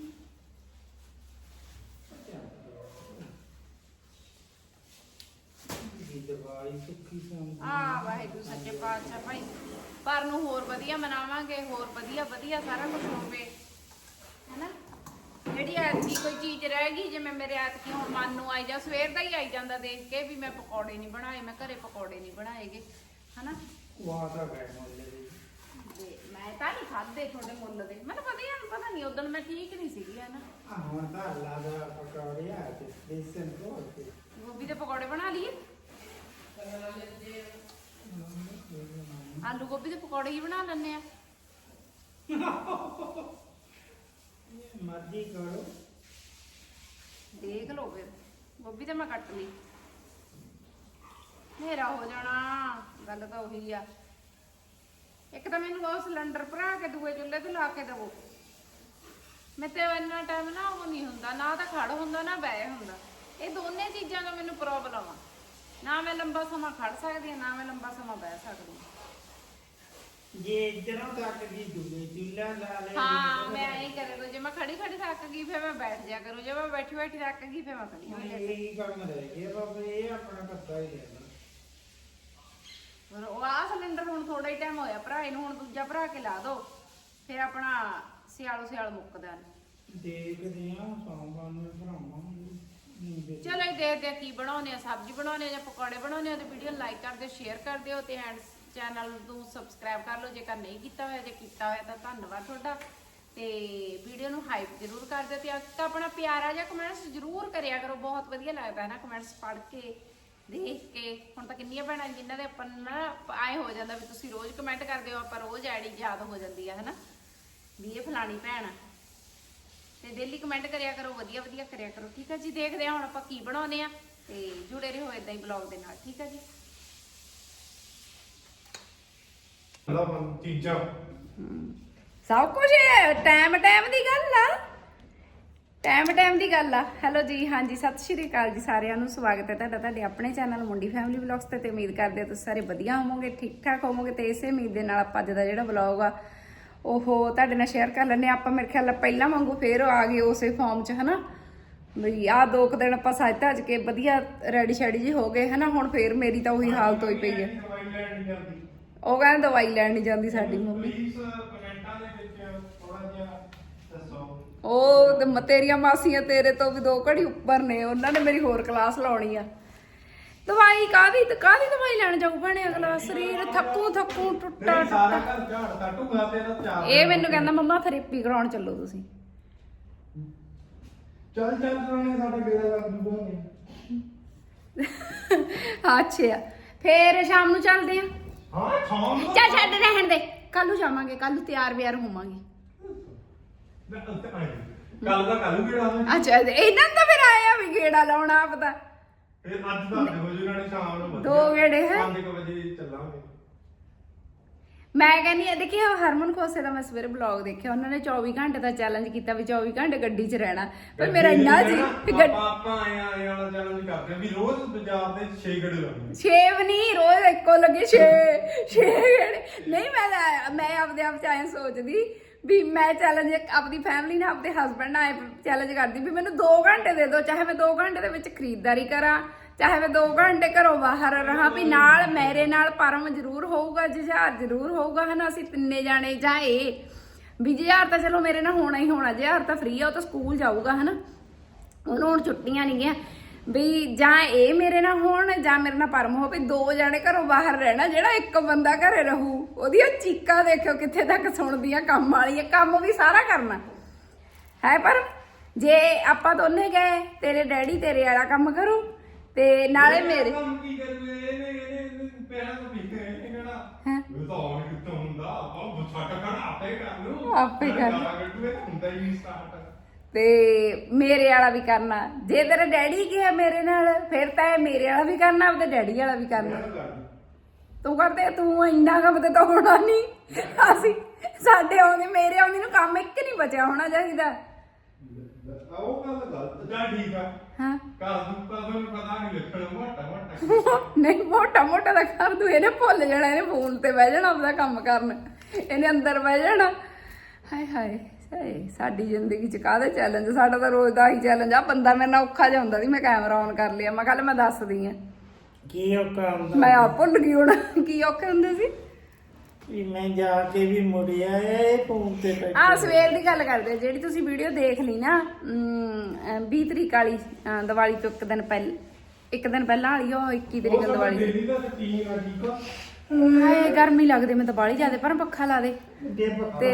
ਦਵਾਈ ਸੁੱਕੀ ਸੰਗ ਆ ਵਾਹਿਗੁਰੂ ਸੱਚੇ ਪਾਤਸ਼ਾਹ ਭਾਈ। ਪਰ ਨੂੰ ਹੋਰ ਵਧੀਆ ਮਨਾਵਾਂਗੇ ਹੋਰ ਵਧੀਆ ਵਧੀਆ ਸਾਰਾ ਕੁਝ ਹੋਵੇ। ਹੈਨਾ? ਜਿਹੜੀ ਐਤਕੀ ਕੋਈ ਚੀਜ਼ ਰਹਿ ਗਈ ਜਿਵੇਂ ਮੇਰੇ ਐਤਕੀ ਹੁਣ ਮਨ ਨੂੰ ਆਈ ਜਾ ਸਵੇਰ ਦਾ ਹੀ ਆਈ ਜਾਂਦਾ ਦੇਖ ਕੇ ਵੀ ਮੈਂ ਪਕੌੜੇ ਨਹੀਂ ਬਣਾਏ ਮੈਂ ਘਰੇ ਪਕੌੜੇ ਨਹੀਂ ਬਣਾਏਗੇ। ਹਨਾ? ਵਾਹ ਤਾਂ ਗਏ ਮੁੱਲ ਦੇ। ਤੇ ਮੈਂ ਤਾਂ ਨਹੀਂ ਖਾਦੇ ਤੁਹਾਡੇ ਮੁੱਲ ਦੇ। ਮੈਨੂੰ ਪਤਾ ਹੀ ਪਤਾ ਨਹੀਂ ਉਦੋਂ ਮੈਂ ਠੀਕ ਨਹੀਂ ਸੀਗੀ ਹਨਾ? ਆ ਹੁਣ ਤਾਂ ਅੱਲਾ ਦਾ ਪਕੌੜਿਆ ਤੇ ਬੇਸਨ ਕੋਲ ਤੇ ਗੋਭੀ ਦੇ ਪਕੌੜੇ ਬਣਾ ਲਈਏ? ਆਲੂ ਗੋਭੀ ਦੇ ਪਕੌੜੇ ਹੀ ਬਣਾ ਲੈਣੇ ਆ। ਮਰਜ਼ੀ ਕਰੋ। ਦੇਖ ਲਓ ਫਿਰ ਗੋਭੀ ਤੇ ਮੈਂ ਕੱਟ ਲਈ। ਹਨੇਰਾ ਹੋ ਜਾਣਾ ਗੱਲ ਤਾਂ ਉਹੀ ਆ। ਇੱਕ ਤਾਂ ਮੈਨੂੰ ਉਹ ਸਿਲੰਡਰ ਭਰਾ ਕੇ ਦੂਏ ਚੁੱਲ੍ਹੇ ਤੇ ਲਾ ਕੇ ਦਵੋ। ਮੈਂ ਤੇ ਇੰਨਾ ਟਾਈਮ ਨਾ ਉਹ ਨਹੀਂ ਹੁੰਦਾ ਨਾ ਤਾਂ ਖੜ ਹੁੰਦਾ ਨਾ ਬਹਿ ਹੁੰਦਾ। ਇਹ ਦੋਨੇ ਚੀਜ਼ਾਂ ਦਾ ਮੈਨੂੰ ਪ੍ਰੋਬਲਮ ਆ। ਨਾ ਮੈਂ ਲੰਬਾ ਸਮਾਂ ਖੜ ਸਕਦੀ ਹਾਂ ਨਾ ਮੈਂ ਲੰਬਾ ਸਮਾਂ ਬਹਿ ਸਕਦੀ। ਜੇ ਇਧਰੋਂ ਤੱਕ ਦੀ ਦੂਏ ਚੁੱਲਾ ਲਾ ਲੈ ਹਾਂ ਮੈਂ ਐਂ ਕਰਿਆ ਕਰੂੰ ਜੇ ਮੈਂ ਖੜੀ ਖੜੀ ਥੱਕ ਗਈ ਫਿਰ ਮੈਂ ਬੈਠ ਜਾ ਕਰੂੰ ਜੇ ਮੈਂ ਬੈਠੀ ਬੈਠੀ ਥੱਕ ਗਈ ਫਿਰ ਮੈਂ ਖੜੀ ਹੋ ਜਾ ਇਹ ਕੰਮ ਰਹਿ ਗਿਆ ਬਾਬਾ ਇਹ ਆਪਣਾ ਪੱਤਾ ਹੀ ਲੈਣਾ ਪਰ ਉਹ ਆ ਸਿਲੰਡਰ ਹੁਣ ਥੋੜਾ ਹੀ ਟਾਈਮ ਹੋਇਆ ਭਰਾ ਇਹਨੂੰ ਹੁਣ ਦੂਜਾ ਭਰਾ ਕੇ ਲਾ ਦੋ ਫਿਰ ਆਪਣਾ ਸਿਆਲੂ ਸਿਆਲ ਮੁੱਕਦਾ ਨੀ। ਦੇਖਦੇ ਆ ਸੋਮਵਾਰ ਨੂੰ ਦੇ ਚਲੋ ਇਹ ਦੇਖਦੇ ਆ ਕੀ ਬਣਾਉਨੇ ਆ ਸਬਜ਼ੀ ਬਣਾਉਨੇ ਆ ਜਾਂ ਪਕੌੜੇ ਬਣਾਉਨੇ ਆ ਤੇ ਵੀਡੀਓ ਲਾਈਕ ਕਰ ਦਿਓ ਸ਼ੇਅਰ ਕਰ ਦਿਓ ਤੇ ਐਂਡ ਚੈਨਲ ਨੂੰ ਸਬਸਕ੍ਰਾਈਬ ਕਰ ਲਓ, ਜੇਕਰ ਨਹੀਂ ਕੀਤਾ ਹੋਇਆ, ਜੇ ਕੀਤਾ ਹੋਇਆ ਤਾਂ ਧੰਨਵਾਦ ਤੁਹਾਡਾ। ਤੇ ਵੀਡੀਓ ਨੂੰ ਹਾਈਪ ਜ਼ਰੂਰ ਕਰ ਦਿਓ ਤੇ ਇੱਕ ਆਪਣਾ ਪਿਆਰਾ ਜਿਹਾ ਕਮੈਂਟਸ ਜ਼ਰੂਰ ਕਰਿਆ ਕਰੋ, ਬਹੁਤ ਵਧੀਆ ਲੱਗਦਾ ਹੈ ਨਾ ਕਮੈਂਟਸ ਪੜ੍ਹ ਕੇ, ਦੇਖ ਕੇ। ਹੁਣ ਤਾਂ ਕਿੰਨੀਆਂ ਭੈਣਾਂ ਜਿਨ੍ਹਾਂ ਦੇ ਆਪਾਂ ਨਾ ਆਏ ਹੋ ਜਾਂਦਾ ਵੀ ਤੁਸੀਂ ਰੋਜ਼ ਕਮੈਂਟ ਕਰਦੇ ਹੋ, ਆਪਾਂ ਰੋਜ਼ ਆਈਡੀ ਯਾਦ ਹੋ ਜਾਂਦੀ ਆ, ਹਨਾ? ਵੀ ਇਹ ਫਲਾਣੀ ਭੈਣ ਤੇ ਡੇਲੀ ਕਮੈਂਟ ਕਰਿਆ ਕਰੋ, ਵਧੀਆ ਵਧੀਆ ਕਰਿਆ ਕਰੋ, ਠੀਕ ਹੈ ਜੀ? ਦੇਖਦੇ ਹਾਂ ਹੁਣ ਆਪਾਂ ਕੀ ਬਣਾਉਨੇ ਆ ਤੇ ਜੁੜੇ ਰਹੋ ਇਦਾਂ ਹੀ ਬਲੌਗ ਦੇ ਨਾਲ, ਠੀਕ ਹੈ ਜੀ? ਚੀਜ਼ਾਂ। ਸਭ ਕੁਝ ਟਾਈਮ ਟਾਈਮ ਦੀ ਗੱਲ ਆ। ਟਾਈਮ ਟਾਈਮ ਦੀ ਗੱਲ ਆ। ਹੈਲੋ ਜੀ ਹਾਂਜੀ ਸਤਿ ਸ਼੍ਰੀ ਅਕਾਲ ਜੀ ਸਾਰਿਆਂ ਨੂੰ। ਸਵਾਗਤ ਹੈ ਤੁਹਾਡਾ ਤੁਹਾਡੇ ਆਪਣੇ ਚੈਨਲ ਮੁੰਡੀ ਫੈਮਿਲੀ ਵਲੌਗਸ ਤੇ ਤੇ ਉਮੀਦ ਕਰਦੇ ਹਾਂ ਤੁਸੀਂ ਸਾਰੇ ਵਧੀਆ ਹੋਵੋਗੇ ਠੀਕ ਠਾਕ ਹੋਵੋਗੇ ਤੇ ਇਸੇ ਉਮੀਦ ਦੇ ਨਾਲ ਆਪਾਂ ਅੱਜ ਦਾ ਜਿਹੜਾ ਵਲੌਗ ਆ ਉਹ ਤੁਹਾਡੇ ਨਾਲ ਸ਼ੇਅਰ ਕਰ ਹਾਂ। ਆਪਾਂ ਮੇਰੇ ਖਿਆਲ ਪਹਿਲਾਂ ਵਾਂਗੂ ਫੇਰ ਆ ਗਏ ਉਸੇ ਫਾਰਮ 'ਚ ਹਨਾ? ਵੀ ਆਹ ਦੋ ਕੁ ਦਿਨ ਆਪਾਂ ਸੱਜ ਧੱਜ ਕੇ ਵਧੀਆ ਰੈਡੀ ਸ਼ੈਡੀ ਜੀ ਹੋ ਗਏ ਹਨਾ? ਹੁਣ ਫੇਰ ਮੇਰੀ ਤਾਂ ਉਹੀ ਹਾਲਤ ਹੋਈ ਪਈ ਹੈ। ਉਹ ਕਹਿੰਦੇ ਦਵਾਈ ਲੈਣ ਨਹੀਂ ਜਾਂਦੀ ਸਾਡੀ ਮੰਮੀ। ਪਲੀਜ਼ ਕਮੈਂਟਾਂ ਦੇ ਵਿੱਚ ਥੋੜਾ ਜਿਹਾ ਦੱਸੋ। ਉਹ ਤੇ ਮ- ਤੇਰੀਆਂ ਮਾਸੀਆਂ ਤੇਰੇ ਤੋਂ ਵੀ ਦੋ ਘੜੀ ਉੱਪਰ ਨੇ ਉਹਨਾਂ ਨੇ ਮੇਰੀ ਹੋਰ ਕਲਾਸ ਲਾਉਣੀ ਆ। ਦਵਾਈ ਕਾਦੀ ਤੇ ਕਾਦੀ ਦਵਾਈ ਲੈਣ ਜਾਊ ਭੈਣੇ ਅਗਲਾ? ਸਰੀਰ ਥੱਕੂ ਥੱਕੂ ਟੁੱਟਾ ਨਹੀਂ ਸਾਰਾ ਟੁੱਟਾ। ਘਰ ਝਾੜ ਕੱਟੂਗਾ ਤੇ ਇਹਦਾ ਚਾਰ ਇਹ ਮੈਨੂੰ ਕਹਿੰਦਾ ਮੰਮਾ ਥੈਰੇਪੀ ਕਰਾਉਣ ਚੱਲੋ ਤੁਸੀਂ। ਚੱਲ ਚੱਲ ਰਾਣੇ ਸਾਡਾ ਗੇੜਾ ਲੱਗ ਜੂਗਾ ਅੱਛਾ ਫੇਰ ਸ਼ਾਮ ਨੂੰ ਚੱਲਦੇ ਆ। ਹਾਂ ਖਾਣ ਨੂੰ ਚੱਲ ਛੱਡ ਰਹਿਣ ਦੇ। ਕੱਲ ਨੂੰ ਜਾਵਾਂਗੇ ਕੱਲ ਨੂੰ ਤਿਆਰ ਵਿਆਰ ਹੋਵਾਂਗੇ। ਕੱਲ ਦਾ ਕੱਲ ਗੇੜਾ ਹੋਵੇ ਅੱਛਾ ਇਹਨਾਂ ਨੂੰ ਤਾਂ ਫਿਰ ਆਇਆ ਵੀ ਗੇੜਾ ਲਾਉਣਾ ਫਿਰ ਅੱਜ ਦਾ ਹੋ ਜੂ ਨਾਲੇ ਸ਼ਾਮ ਨੂੰ ਵਧੀਆ। ਦੋ ਗੇੜੇ ਹੈਂ? ਵਜੇ ਚੱਲਾਂਗੇ। ਮੈਂ ਕਹਿੰਦੀ ਆ ਦੇਖਿਆ ਹਰਮਨ ਖੋਸੇ ਦਾ ਮੈਂ ਸਵੇਰੇ ਬਲੌਗ ਦੇਖਿਆ ਉਹਨਾਂ ਨੇ 24 ਘੰਟੇ ਦਾ ਚੈਲੰਜ ਕੀਤਾ ਵੀ 24 ਘੰਟੇ ਗੱਡੀ 'ਚ ਰਹਿਣਾ। ਪਰ ਮੇਰਾ ਇੰਨਾ ਜੀ ਆਪਾਂ ਆਪਾਂ ਆਏ ਵਾਲਾ ਚੈਲੰਜ ਕਰਦੇ ਆ ਵੀ ਰੋਜ਼ ਬਾਜ਼ਾਰ ਦੇ 6 ਗੇੜੇ ਲਾਉਣੇ ਛੇ ਵੀ ਨਹੀਂ ਰੋਜ਼ ਇੱਕੋ ਲੱਗੇ ਛੇ ਛੇ ਗੇੜੇ। ਨਹੀਂ ਮੈਂ ਤਾਂ- ਮੈਂ ਆਪਦੇ ਆਪ ਚ ਐਂ ਸੋਚਦੀ ਵੀ ਮੈਂ ਚੈਲੰਜ ਆਪਣੀ ਫੈਮਿਲੀ ਨਾਲ ਆਪਣੇ ਹਸਬੰਡ ਨਾਲ ਚੈਲੰਜ ਕਰਦੀ ਵੀ ਮੈਨੂੰ 2 ਘੰਟੇ ਦੇ ਦਿਓ ਚਾਹੇ ਮੈਂ 2 ਘੰਟੇ ਦੇ ਵਿੱਚ ਖਰੀਦਦਾਰੀ ਕਰਾਂ। ਚਾਹੇ ਮੈਂ 2 ਘੰਟੇ ਘਰੋਂ ਬਾਹਰ ਰਹਾ ਵੀ ਨਾਲ ਮੇਰੇ ਨਾਲ ਪਰਮ ਜ਼ਰੂਰ ਹੋਊਗਾ, ਜੁਝਾਰ ਜ਼ਰੂਰ ਹੋਊਗਾ, ਹਨਾ? ਅਸੀਂ ਤਿੰਨੇ ਜਾਣੇ ਜਾਂ ਇਹ। ਵੀ ਜੁਝਾਰ ਤਾਂ ਚਲੋ ਮੇਰੇ ਨਾਲ ਹੋਣਾ ਹੀ ਹੋਣਾ, ਜੁਝਾਰ ਤਾਂ ਫ੍ਰੀ ਆ, ਉਹ ਤਾਂ ਸਕੂਲ ਜਾਊਗਾ, ਹਨਾ? ਉਹਨੂੰ ਹੁਣ ਛੁੱਟੀਆਂ ਨਹੀਂ ਗਿਆ ਵੀ ਜਾਂ ਇਹ ਮੇਰੇ ਨਾਲ ਹੋਣ ਜਾਂ ਮੇਰੇ ਨਾਲ ਪਰਮ ਹੋਵੇ, ਦੋ ਜਾਣੇ ਘਰੋਂ ਬਾਹਰ ਰਹਿਣਾ, ਜਿਹੜਾ ਇੱਕ ਬੰਦਾ ਘਰੇ ਰਹੂ ਉਹਦੀਆਂ ਚੀਕਾਂ ਦੇਖਿਓ ਕਿੱਥੇ ਤੱਕ ਸੁਣਦੀਆਂ, ਕੰਮ ਵਾਲੀਆਂ, ਕੰਮ ਵੀ ਸਾਰਾ ਕਰਨਾ। ਹੈ ਪਰ ਜੇ ਆਪਾਂ ਦੋਨੇ ਗਏ, ਤੇਰੇ ਡੈਡੀ ਤੇਰੇ ਵਾਲਾ ਕੰਮ ਕਰੂ ਤੇ ਨਾਲੇ ਮੇਰੇ ਕੰਮ ਕੀ ਕਰੂਗੇ ਇਹਨੇ ਇਹਨੇ ਪਹਿਲਾਂ ਤਾਂ ਵੀ ਇਹ ਕਿਹੜਾ? ਹੈਂ? ਇਹ ਤਾਂ ਆਉਣ ਕਿੱਥੋਂ ਹੁੰਦਾ। ਆਪਾਂ ਬੁੱਛਾ ਕਰ ਆਪੇ ਕਰ ਲੂ ਆਪੇ ਕਰ ਲਊ। ਲੂ ਹੁੰਦਾ ਹੀ ਨਹੀਂ ਸਟਾਰਟ ਤੇ ਮੇਰੇ ਵਾਲਾ ਵੀ ਕਰਨਾ। ਜੇ ਤੇਰਾ ਡੈਡੀ ਗਿਆ ਮੇਰੇ ਨਾਲ ਫਿਰ ਤਾਂ ਇਹ ਮੇਰੇ ਵਾਲਾ ਵੀ ਕਰਨਾ ਆਪਦੇ ਡੈਡੀ ਵਾਲਾ ਵੀ ਕਰਨਾ। ਤੂੰ ਕਰਦੇ ਤੂੰ ਇੰਨਾ ਕੰਮ ਤੇ ਤਾਂ ਹੋਣਾ ਨਹੀਂ। ਅਸੀਂ ਸਾਡੇ ਆਉਂਦੇ ਮੇਰੇ ਆਉਂਦੇ ਨੂੰ ਕੰਮ ਇੱਕ ਨਹੀਂ ਬਚਿਆ ਹੋਣਾ ਚਾਹੀਦਾ। ਉਹ ਗੱਲ ਗਲਤ ਜਾਂ ਠੀਕ ਆ। ਹਾਂ। ਕਰ ਦੂ ਤਾਂ ਤੁਹਾਨੂੰ ਪਤਾ ਨਹੀਂ ਲੱਗਣਾ ਮੋਟਾ ਮੋਟਾ। (laughs) ਨਹੀਂ ਮੋਟਾ ਮੋਟਾ ਦਾ ਕਰ ਦੂ ਇਹਨੇ ਭੁੱਲ ਜਾਣਾ ਇਹਨੇ ਫੋਨ ਤੇ ਬਹਿ ਜਾਣਾ ਆਪਦਾ ਕੰਮ ਕਰਨ। ਇਹਨੇ ਅੰਦਰ ਬਹਿ ਜਾਣਾ। ਹਾਏ ਹਾਏ ਹਾਏ ਸਾਡੀ ਜ਼ਿੰਦਗੀ ਚ ਕਾਹਦੇ ਚੈਲੰਜ ਸਾਡਾ ਤਾਂ ਰੋਜ਼ ਦਾ ਹੀ ਚੈਲੰਜ ਆ। ਬੰਦਾ ਮੇਰੇ ਨਾਲ ਔਖਾ ਜਿਹਾ ਹੁੰਦਾ ਸੀ ਮੈਂ ਕੈਮਰਾ ਔਨ ਕਰ ਲਿਆ। ਮੈਂ ਕੱਲ ਮੈਂ ਦੱਸਦੀ ਆ। ਕੀ ਔਕਾ ਹੁੰਦਾ? ਮੈਂ ਆ ਭੁੱਲ ਗਈ ਹੁਣ। ਕੀ ਔਖੇ ਹੁੰਦੇ ਸੀ? ਵੀ ਮੈਂ ਜਾ ਕੇ ਵੀ ਮੁੜਿਆ ਇਹ ਫੋਨ ਤੇ ਬੈਠਾ ਆ ਸਵੇਰ ਦੀ ਗੱਲ ਕਰਦੇ ਆ, ਜਿਹੜੀ ਤੁਸੀਂ ਵੀਡੀਓ ਦੇਖ ਲਈ ਨਾ 20 ਤਰੀਕ ਵਾਲੀ ਅਮ, ਦੀਵਾਲੀ ਤੋਂ ਇੱਕ ਦਿਨ ਪਹਿਲਾਂ ਇੱਕ ਦਿਨ ਪਹਿਲਾਂ ਵਾਲੀ ਉਹ 21 ਤਰੀਕ ਨੂੰ ਦੀਵਾਲੀ ਦੀ ਦਿੱਲੀ ਦਾ ਟੀਮ ਆ ਠੀਕ ਆ। ਹਾਏ ਗਰਮੀ ਲੱਗਦੀ ਤਾਂ ਬਾਲੀ ਜ਼ਿਆਦਾ ਪਰ ਪੱਖਾ ਲਾ ਦੇ। ਤੇ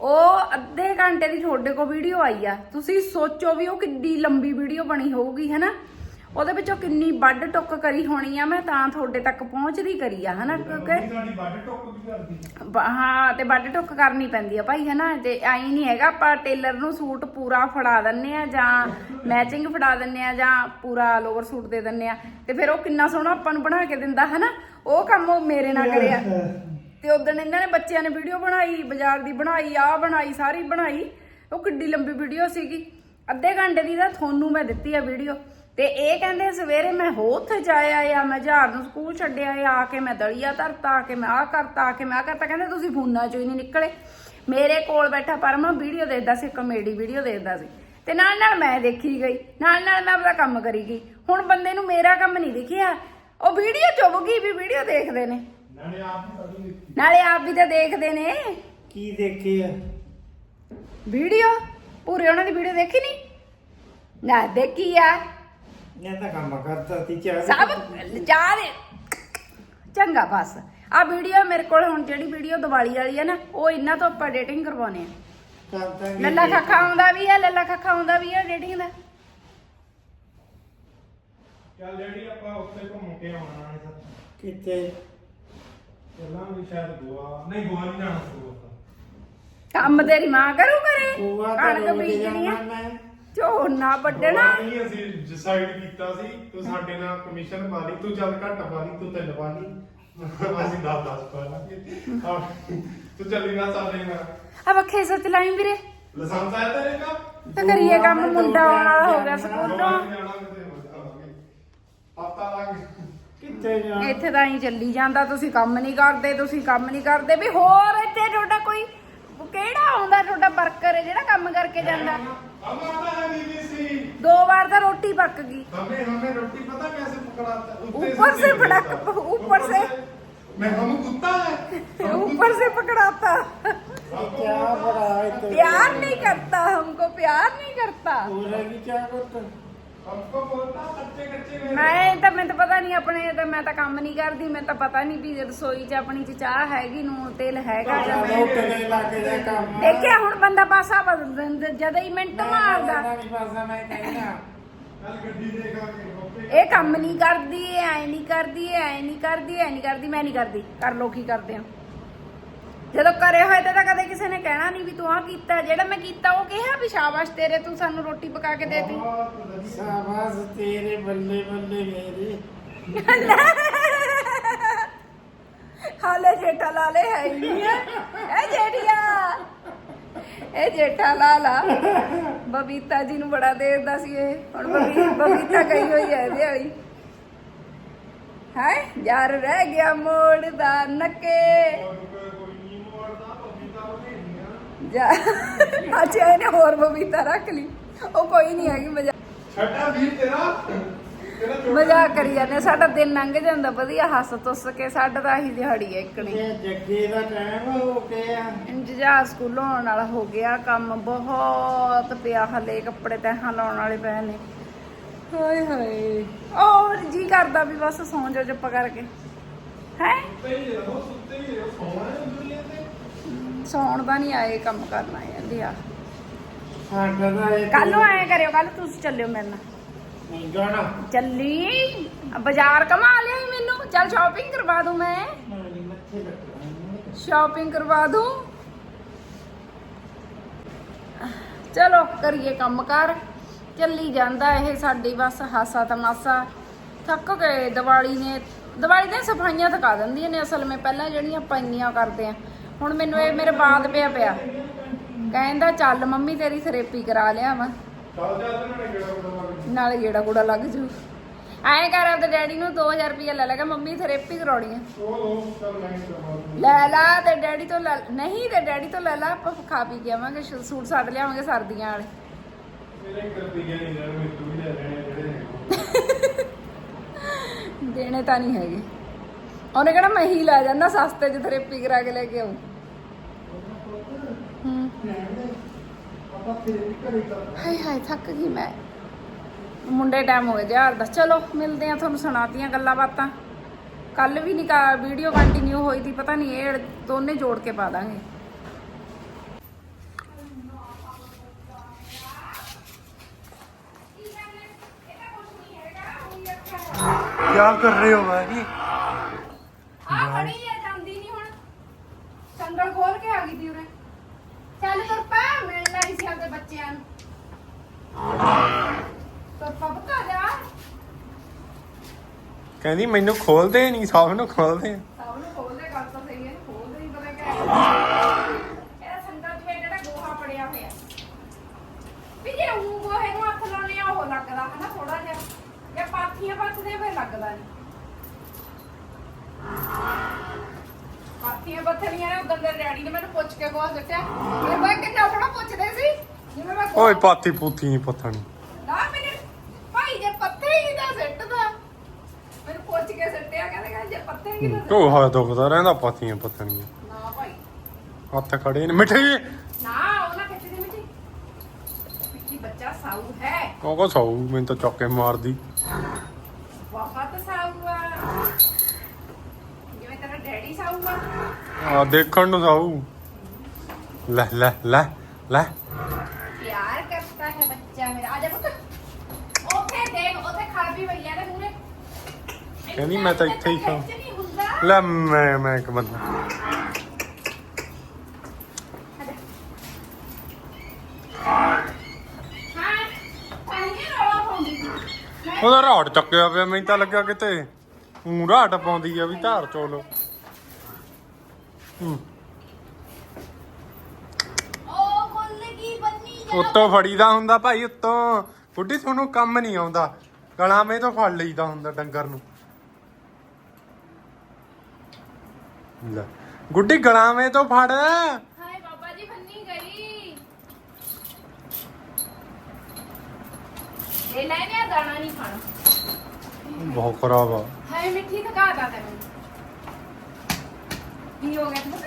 ਉਹ ਅੱਧੇ ਘੰਟੇ ਦੀ ਤੁਹਾਡੇ ਕੋਲ ਵੀਡੀਓ ਆਈ ਆ। ਤੁਸੀਂ ਸੋਚੋ ਵੀ ਉਹ ਕਿੰਨੀ ਲੰਬੀ ਵੀਡੀਓ ਬਣੀ ਹੋਊਗੀ ਹੈਨਾ? ਉਹਦੇ ਵਿੱਚੋਂ ਕਿੰਨੀ ਵੱਡ ਟੁੱਕ ਕਰੀ ਹੋਣੀ ਆ ਮੈਂ ਤਾਂ ਤੁਹਾਡੇ ਤੱਕ ਪਹੁੰਚਦੀ ਕਰੀ ਆ ਹਨਾ ਕਿਉਂਕਿ ਸਾਡੀ ਬਾਡੇ ਟੋਕ ਵੀ ਕਰਦੀ ਬ- ਹਾਂ ਤੇ ਵੱਡ ਟੁੱਕ ਕਰਨੀ ਪੈਂਦੀ ਆ ਭਾਈ ਹਨਾ ਤੇ ਐਂ ਨਹੀਂ ਹੈਗਾ ਆਪਾਂ ਟੇਲਰ ਨੂੰ ਸੂਟ ਪੂਰਾ ਫੜਾ ਦਿੰਨੇ ਆ ਜਾਂ ਮੈਚਿੰਗ ਫੜਾ ਦਿੰਨੇ ਆ ਜਾਂ ਪੂਰਾ ਲੋਵਰ ਸੂਟ ਦੇ ਦਿੰਨੇ ਆ ਤੇ ਫਿਰ ਉਹ ਕਿੰਨਾ ਸੋਹਣਾ ਆਪਾਂ ਨੂੰ ਬਣਾ ਕੇ ਦਿੰਦਾ ਹਨਾ ਉਹ ਕੰਮ ਉਹ ਮੇਰੇ ਨਾਲ ਕਰਿਆ। ਤੇ ਉਦੋਂ ਇਹਨਾਂ ਨੇ ਬੱਚਿਆਂ ਨੇ ਵੀਡੀਓ ਬਣਾਈ ਬਾਜ਼ਾਰ ਦੀ ਬਣਾਈ ਆ ਬਣਾਈ ਸਾਰੀ ਬਣਾਈ ਉਹ ਕਿੱਡੀ ਲੰਬੀ ਵੀਡੀਓ ਸੀਗੀ। ਅੱਧੇ ਘੰਟੇ ਦੀ ਤਾਂ ਤੁਹਾਨੂੰ ਮੈਂ ਦਿੱਤੀ ਆ ਵੀਡੀਓ। ਤੇ ਇਹ ਕਹਿੰਦੇ ਸਵੇਰੇ ਮੈਂ ਹੋ ਉੱਥੇ ਜਾਇਆ ਆ ਮੈਂ ਜਹਾਰ ਨੂੰ ਸਕੂਲ ਛੱਡਿਆ ਆ ਆ ਕੇ ਮੈਂ ਦਲੀਆ ਧਰਤਾ ਆ ਕੇ ਮੈਂ ਆ ਕਰਤਾ ਆ ਕੇ ਮੈਂ ਆ ਕਰਤਾ। ਕਹਿੰਦੇ ਤੁਸੀਂ ਫੋਨਾਂ ਚੋਂ ਹੀ ਨਹੀਂ ਨਿਕਲੇ। ਮੇਰੇ ਕੋਲ ਬੈਠਾ ਪਰਮਾ ਵੀਡੀਓ ਦੇਖਦਾ ਸੀ ਕਮੇਡੀ ਵੀਡੀਓ ਦੇਖਦਾ ਸੀ। ਤੇ ਨਾਲ ਨਾਲ ਮੈਂ ਦੇਖੀ ਗਈ ਨਾਲ ਨਾਲ ਮੈਂ ਆਪਣਾ ਕੰਮ ਕਰੀ ਗਈ। ਹੁਣ ਬੰਦੇ ਨੂੰ ਮੇਰਾ ਕੰਮ ਨਹੀਂ ਦਿਖਿਆ। ਉਹ ਵੀਡੀਓ ਚੁੱਭ ਗਈ ਵੀ ਵੀਡੀਓ ਦੇਖਦੇ ਨੇ। ਨਾਲੇ ਆਪ ਹੀ ਕਰੀ ਦਿੱਤੀ ਨਾਲੇ ਆਪ ਵੀ ਤਾਂ ਦੇਖਦੇ ਨੇ। ਕੀ ਦੇਖਿਆ ਵੀਡੀਓ? ਪੂਰੇ ਉਹਨਾਂ ਦੀ ਵੀਡੀਓ ਦੇਖੀ ਨਹੀਂ? ਨਾ ਦੇਖੀ ਆ। ਕੰਮ ਸਭ ਚਾਹ ਦੇ। ਚੰਗਾ ਬਸ। ਆ ਵੀਡੀਓ ਮੇਰੇ ਕੋਲ ਹੁਣ ਜਿਹੜੀ ਵੀਡੀਓ ਦੀਵਾਲੀ ਵਾਲੀ ਹੈ ਨਾ ਉਹ ਇਹਨਾਂ ਤੋਂ ਆਪਾਂ ਐਡੀਟਿੰਗ ਕਰਵਾਉਣੇ ਆ। ਲੱਲਾ ਖੱਖਾ ਆਉਂਦਾ ਵੀ ਹੈ ਲੱਲਾ ਖੱਖਾ ਆਉਂਦਾ ਵੀ ਹੈ ਐਡੀਟਿੰਗ ਦਾ। ਚੱਲ ਜਿਹੜੀ ਆਪਾਂ ਉੱਥੇ ਘੁੰਮ ਕੇ ਆਉਣਾ ਹੈ ਸਰ ਕਿਤੇ ਚੱਲਾਂ ਵੀ ਸ਼ਾਇਦ ਗੋਆ। ਨਹੀਂ ਗੋਆ ਨਹੀਂ ਜਾਣਾ ਸੀ ਗੋਆ ਕੰਮ ਤੇਰੀ ਮਾਂ ਕਰੂ ਕਰੇ ਤਾਂ ਕਣਕ ਬੀਜਣੀ ਆ। ਜਾਣਾ ਮੈਂ। ਝੋਨਾ ਵੱਢਣਾ। ਗੋਆ ਨਹੀਂ ਅਸੀਂ ਡਿਸਾਈਡ ਕੀਤਾ ਸੀ ਤੂੰ ਸਾਡੇ ਨਾਲ ਕਮਿਸ਼ਨ ਪਾ ਲਈ ਤੂੰ ਚੱਲ ਘੱਟ ਪਾ ਲਈ ਤੂੰ ਤਿੰਨ ਪਾ ਲਈ। ਅਸੀਂ 10 10 ਪਾ ਲਾਂਗੇ। ਆਹ, ਤੂੰ ਚੱਲੀ ਨਾ ਸਾਡੇ ਨਾਲ। ਆ ਬੱਖੇ ਸੱਚ ਲਾਈ ਵੀਰੇ। ਲਾਇਸੈਂਸ ਆਇਆ ਤੇਰੇ ਕਾ ਤਾਂ ਕਰੀਏ ਕੰਮ ਮੁੰਡਾ ਆਉਣ ਵਾਲਾ ਹੋ ਗਿਆ ਸਕੂਲੋਂ। ਹਫਤਾ ਲੱਗ। ਕਿੱਥੇ ਜਾਣਾ? ਇੱਥੇ ਤਾਂ ਹੀ ਚੱਲੀ ਜਾਂਦਾ ਤੁਸੀਂ ਕੰਮ ਨਹੀਂ ਕਰਦੇ ਤੁਸੀਂ ਕੰਮ ਨਹੀਂ ਕਰਦੇ। ਵੀ ਹੋਰ ਇੱਥੇ ਤੁਹਾਡਾ ਕੋਈ ਕਿਹੜਾ ਆਉਂਦਾ ਤੁਹਾਡਾ ਵਰਕਰ ਜਿਹੜਾ ਕੰਮ ਕਰਕੇ ਜਾਂਦਾ? दो बार तो रोटी पक गई। ऊपर से भड़क ऊपर से। मैं हम कुत्ता है। ऊपर से पकड़ाता प्यार नहीं करता हमको प्यार नहीं करता। क्या करता? ਮੈਂ ਤਾਂ ਮੈਨੂੰ ਤਾਂ ਪਤਾ ਨਹੀਂ ਆਪਣੇ ਤਾਂ ਮੈਂ ਤਾਂ ਕੰਮ ਨਹੀਂ ਕਰਦੀ ਮੈਨੂੰ ਤਾਂ ਪਤਾ ਨਹੀਂ ਵੀ ਰਸੋਈ 'ਚ ਆਪਣੀ ਚਾਹ ਹੈਗੀ ਨੂਨ ਤੇਲ ਹੈਗਾ ਜਾਂ ਨਹੀਂ। ਕਿਤੇ ਲੱਗ ਜਾ ਕੰਮ ਦੇਖਿਆ ਹੁਣ ਬੰਦਾ ਪਾਸਾ ਜਦ ਹੀ ਮਿੰਟ ਮਾਰਦਾ। ਇਹ ਕੰਮ ਨਹੀਂ ਕਰਦੀ ਐ ਨਹੀਂ ਕਰਦੀ ਐ ਨਹੀਂ ਕਰਦੀ ਐ ਨਹੀਂ ਕਰਦੀ ਮੈਂ ਨਹੀਂ ਕਰਦੀ। ਕਰ ਲੋ ਕੀ ਕਰਦੇ ਆ ਜਦੋਂ ਕਰੇ ਹੋਏ ਤੇ ਤਾਂ ਕਦੇ ਕਿਸੇ ਨੇ ਕਹਿਣਾ ਨਹੀਂ ਵੀ ਤੂੰ ਆ ਕੀਤਾ ਜਿਹੜਾ ਮੈਂ ਕੀਤਾ ਉਹ ਕਿਹਾ ਵੀ ਸ਼ਾਬਾਸ਼ ਤੇਰੇ ਤੂੰ ਸਾਨੂੰ ਰੋਟੀ ਪਕਾ ਕੇ ਦੇਤੀ। ਬਹੁਤ ਸ਼ਾਬਾਸ਼ ਤੇਰੇ ਬੱਲੇ ਬੱਲੇ ਮੇਰੇ। ਹਾਲੇ ਜੇਠਾ ਇਹ ਜੇਠਾ ਲਾਲਾ। ਬਬੀਤਾ ਜੀ ਨੂੰ ਬੜਾ ਦੇਰ ਦਾ ਸੀ ਇਹ। ਹੁਣ ਬਬੀਤਾ ਕਹੀ ਹੋਈ ਹੈ ਇਹਦੇ ਵਾਲੀ। ਹੈ? ਯਾਰ ਰਹਿ ਗਿਆ ਮੋੜ ਦਾ ਨਕੇ। ਜਾ। ਅੱਜ ਇਹਨੇ ਹੋਰ ਬਬੀਤਾ ਰੱਖ ਲਈ। ਉਹ ਕੋਈ ਨਹੀਂ ਹੈਗੀ ਮਜ਼ਾਕ ਛੱਡਾ ਵੀਰ ਤੇਰਾ। ਮਜ਼ਾਕ ਕਰੀ ਜਾਂਦੇ। ਸਾਡਾ ਦਿਨ ਲੰਘ ਜਾਂਦਾ ਵਧੀਆ ਹੱਸ ਤੁੱਸ ਕੇ। ਸਾਡਾ ਤਾਂ ਆਹੀ ਦਿਹਾੜੀ ਹੈ ਇੱਕਣੀ ਜੱਗੇ ਦਾ ਟਾਈਮ ਹੋ ਗਿਆ। ਇੰਤਜ਼ਾਰ ਸਕੂਲੋਂ ਆਉਣ ਵਾਲਾ ਹੋ ਗਿਆ ਕੰਮ ਬਹੁਤ ਪਿਆ ਹਲੇ ਕੱਪੜੇ ਤੈਹਾਂ ਲਾਉਣ ਵਾਲੇ ਪਏ ਨੇ। ਹਾਏ ਹਾਏ। ਔਰ ਜੀ ਕਰਦਾ ਵੀ ਬਸ ਸੌਂ ਜਾ ਚੁੱਪ ਕਰਕੇ। ਹੈ? ਸੁੱਤੇ ਹੀ ਰਹੋ ਸੌਣਾ ਹੈ ਦੁਨੀਆ ਤੇ। ਸੌਣ ਦਾ ਨਹੀਂ ਆਏ ਕੰਮ ਕਰਨਾ ਜਾਂਦੀ ਆ ਸਾਡਾ ਤਾਂ ਇਹ ਕੱਲ ਨੂੰ ਆਏ ਕਰਿਓ ਕੱਲ ਤੁਸੀਂ ਚੱਲਿਓ ਮੇਰੇ ਨਾਲ। ਨਹੀਂ ਜਾਣਾ। ਚੱਲੀ। ਬਾਜ਼ਾਰ ਕਮਾ ਲਿਆਈ ਮੈਨੂੰ। ਚੱਲ ਸ਼ਾਪਿੰਗ ਕਰਵਾ ਦੂੰ ਮੈਂ। ਨਹੀਂ ਮੱਥੇ ਲੱਗਣਾ। ਸ਼ਾਪਿੰਗ ਕਰਵਾ ਦੂੰ। ਚਲੋ ਕਰੀਏ ਕੰਮ ਕਰ। ਚੱਲੀ ਜਾਂਦਾ ਇਹ ਸਾਡੀ ਬਸ ਹਾਸਾ ਤਮਾਸਾ। ਥੱਕ ਗਏ ਦੀਵਾਲੀ ਨੇ। ਦੀਵਾਲੀ ਦੀਆਂ ਸਫਾਈਆਂ ਥਕਾ ਦਿੰਦੀਆਂ ਨੇ ਅਸਲ ਵਿੱਚ ਪਹਿਲਾਂ ਜਿਹੜੀਆਂ ਆਪਾਂ ਇੰਨੀਆਂ ਕਰਦੇ ਆ ਹੁਣ ਮੈਨੂੰ ਇਹ ਮੇਰੇ ਬਾਦ ਪਿਆ ਪਿਆ। ਕਹਿੰਦਾ ਚੱਲ ਮੰਮੀ ਤੇਰੀ ਥੈਰੇਪੀ ਕਰਾ ਲਿਆ ਵਾ। ਨਾਲੇ ਗੇੜਾ ਗੁੜਾ ਲੱਗ ਜੂ। ਐਂ ਕਰ ਆਪਦੇ ਡੈਡੀ ਨੂੰ 2000 ਰੁਪਏ ਲੈ ਲੇਗਾ ਮੰਮੀ ਥੈਰੇਪੀ ਕਰਾਉਣੀ ਉਹ ਲੋ ਲੈ ਤੇ ਡੈਡੀ ਤੋਂ ਲੈ ਨਹੀਂ ਤੇ ਡੈਡੀ ਤੋਂ ਲੈ ਲਾ ਆਪਾਂ ਖਾ ਪੀ ਕੇ ਆਵਾਂਗੇ ਸੂਟ ਸਾਟ ਲਿਆਵਾਂਗੇ ਸਰਦੀਆਂ ਵਾਲੇ। ਮੇਰੇ ਕਰਦੀ ਗਿਆ ਨਹੀਂ ਯਾਰ ਮੈਂ ਤੂੰ ਵੀ ਲੈ ਲੈਣੇ ਆ ਜਿਹੜੇ ਹੈਗੇ। ਦੇਣੇ ਤਾਂ ਨਹੀਂ ਹੈਗੇ। ਉਹਨੇ ਕਿਹੜਾ ਮੈਂ ਹੀ ਲੈ ਜਾਂਦਾ ਸਸਤੇ ਚ ਥੈਰੇਪੀ ਕਰਾ ਕੇ ਲੈ ਕੇ ਆਉਂ ਹੂੰ ਆਪਾਂ ਫਿਰ ਵੀ ਘਰੇ ਕਰ ਹਾਏ ਹਾਏ, ਥੱਕ ਗਈ ਮੈਂ। ਮੁੰਡੇ ਟਾਈਮ ਹੋ ਗਿਆ ਯਾਰ ਦੱਸ। ਚਲੋ, ਮਿਲਦੇ ਆ ਤੁਹਾਨੂੰ ਸੁਣਾਤੀਆਂ ਗੱਲਾਂ ਬਾਤਾਂ। ਕੱਲ ਵੀ ਨਹੀਂ ਵੀਡੀਓ ਕੰਟੀਨਿਊ ਹੋਈ ਦੀ ਪਤਾ ਨਹੀਂ ਇਹ ਦੋਨੇ ਜੋੜ ਕੇ ਪਾ ਦਾਂਗੇ। ਕੀ ਕਰ ਰਹੇ ਹੋ ਮੈਂ ਆ ਖੜੀ ਹੈ ਜਾਂਦੀ ਨਹੀਂ ਹੁਣ ਸੰਗਲ ਖੋਲ ਕੇ ਆ ਗਈ ਤੀ ਉਰੇ ਚੱਲ ਤੁਰਪਾ ਮਿਲਣਾ ਹੀ ਸੀ ਆਪਦੇ ਬੱਚਿਆਂ ਨੂੰ। ਤੁਰਪਾ ਬਤਾ ਜਾ ਕਹਿੰਦੀ ਮੈਨੂੰ ਖੋਲਦੇ ਨਹੀਂ ਸਭ ਨੂੰ ਖੋਲਦੇ। ਸਭ ਨੂੰ ਖੋਲਦੇ ਗੱਲ ਤਾਂ ਸਹੀ ਹੈ ਖੋਲਦੇ ਹੀ ਪਤਾ ਕਿਆ ਇਹਦਾ ਸੰਗਲ ਚ ਜਿਹੜਾ ਗੋਹਾ ਪੜਿਆ ਹੋਇਆ। ਵੀ ਜੇ ਉਹ ਗੋਹੇ ਨੂੰ ਹੱਥ ਲਾਉਣੇ ਆ ਉਹ ਲੱਗਦਾ ਹਨਾ ਥੋੜਾ ਜਿਹਾ। ਜੇ ਪਾਥੀਆਂ ਪੱਥਦੇ ਫਿਰ ਲੱਗਦਾ ਨਹੀਂ ਪਾਥੀਆਂ ਪੱਥਣੀਆਂ ਨੇ ਉਦੋਂ ਦੇ ਡੈਡੀ ਨੇ ਮੈਨੂੰ ਪੁੱਛ ਕੇ ਗੋਹਾ ਸੁੱਟਿਆ ਮੈਂ ਕਿੰਨਾ ਥੋੜਾ ਪੁੱਛਦੇ ਸੀ। ਜਿਵੇਂ ਮੈਂ ਓਏ ਪਾਤੀ ਪੂਤੀ ਨਹੀਂ ਪੱਥਣੀ। ਨਾ ਮੈਨੂੰ ਭਾਈ ਜੇ ਪੱਥੇ ਹੀ ਨਹੀਂ ਤਾਂ ਸਿੱਟਦਾ। ਮੈਨੂੰ ਪੁੱਛ ਕੇ ਸਿੱਟਿਆ ਕਹਿੰਦੇ ਕਹਿੰਦੇ ਜੇ ਪੱਥੇ ਹੀ ਤਾਂ ਢੋ ਹੋਇਆ ਦੁਖਦਾ ਰਹਿੰਦਾ ਪਾਤੀਆਂ ਨਾ ਭਾਈ। ਹੱਥ ਖੜੇ ਨੇ। ਮਿੱਠੇ! ਨਾ ਉਹਨਾਂ ਕਿੱਥੇ ਦੀ ਮਿੱਟੀ ਮਿੱਟੀ ਬੱਚਾ ਸਾਊ ਹੈ। ਉਹ ਕੋ ਸੌ ਮੈਨੂੰ ਤਾਂ ਚੌਕੇ ਮਾਰਦੀ। ਬਹੁਤ ਸਾਊ ਆ। ਜਿਵੇਂ ਤੇਰਾ ਡੈਡੀ ਸਾਊ ਆ। ਆ ਦੇਖਣ ਨੂੰ ਸੌ ਲੈ ਲੈ ਲੈ ਲੈ। ਹੈ ਬੱਚਾ ਮੇਰਾ? ਆ ਜਾ ਪੁੱਤ। ਉੱਥੇ ਦੇਖ ਉੱਥੇ ਖੜ ਵੀ ਭਈਆ ਦੇ ਮੂਹਰੇ। ਕਹਿੰਦੀ ਮੈਂ ਤਾਂ ਇੱਥੇ ਹੀ ਖਾਂ। ਲੈ ਮੈਂ ਮੈਂ ਇੱਕ ਬੰਦਾ। ਉਹਦਾ ਰਾਟ ਚੱਕਿਆ ਪਿਆ ਮੈਨੂੰ ਤਾਂ ਲੱਗਿਆ ਕਿਤੇ। ਊਂ ਰਾਟ ਪਾਉਂਦੀ ਆ ਵੀ ਧਾਰ ਚੋਲ। ਹੂੰ ਉਹ ਖੁੱਲ ਗਈ ਬੰਨੀ ਜਾ ਉੱਤੋਂ ਫੜੀਦਾ ਹੁੰਦਾ ਭਾਈ ਉੱਤੋਂ। ਬੁੱਢੀ ਤੁਹਾਨੂੰ ਕੰਮ ਨਹੀਂ ਆਉਂਦਾ। ਗਲਾਂ ਮੇ ਤੋਂ ਫੜ ਲਈਦਾ ਹੁੰਦਾ ਡੰਗਰ ਨੂੰ। ਲੈ ਗੁੱਡੀ ਗਲਾਂ ਮੇ ਤੋਂ ਫੜ। ਹਾਏ ਬਾਬਾ ਜੀ ਬੰਨੀ ਗਈ। ਇਹ ਲੈ ਲਿਆ ਦਾਣਾ ਨਹੀਂ ਖਾਣਾ। ਬਹੁਤ ਖਰਾਬ ਆ। ਹਾਏ ਮਿੱਠੀ ਥਕਾਤਾ ਤੈਨੂੰ। ਕੀ ਹੋ ਗਿਆ ਤੂੰ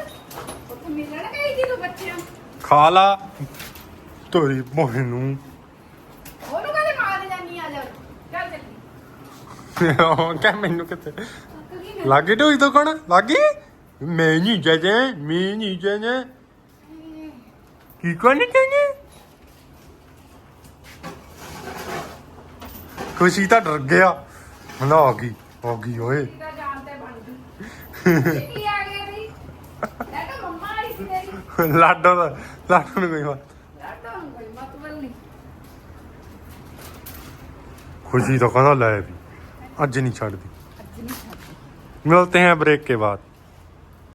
ਉੱਥੇ ਮਿਲਣ ਗਈ ਸੀ ਤੂੰ ਬੱਚਿਆਂ ਨੂੰ? ਖਾ ਲਾ। ਤੋਰੀ ਮੋਹ ਨੂੰ। ਉਹਨੂੰ ਕਦੇ ਮਾਰ ਜਾਨੀ ਆ ਜਾ ਚੱਲ ਚੱਲੀ। ਉਹ ਕਹਿ ਮੈਨੂੰ ਕਿਤੇ ਥੱਕ ਗਈ ਮੈਂ। ਲੱਗੇ ਢੋਈ ਤੋਂ ਕਣ? ਲੱਗੀ ਮੈਂ ਨਹੀਂ ਜਜੇ ਮੈਂ ਨਹੀਂ ਜਜੇ। ਕੀ ਕਰਨੀ ਚਾਹੀਏ ਖੁਸ਼ੀ ਤਾਂ ਡਰ ਗਿਆ। ਹਲਾ ਆ ਗਈ ਆ ਗਈ ਓਏ। ਤਾਂ ਜਾਨ ਤੇ ਬਣ ਗਈ। ਕੀ ਆ ਗਿਆ ਬਈ ਇਹ ਤਾਂ ਮੰਮਾ ਆਈ ਸੀ ਤੇਰੀ ਲਾਡੋ ਦਾ ਲਾਡੋ ਨੂੰ ਕੋਈ ਬਾਤ ਲਾਡਾ ਨੂੰ ਕੋਈ ਮਤ ਬੋਲਣੀ खुशी तो कहना लाए भी आज नहीं छाड़ दी मिलते हैं ब्रेक के बाद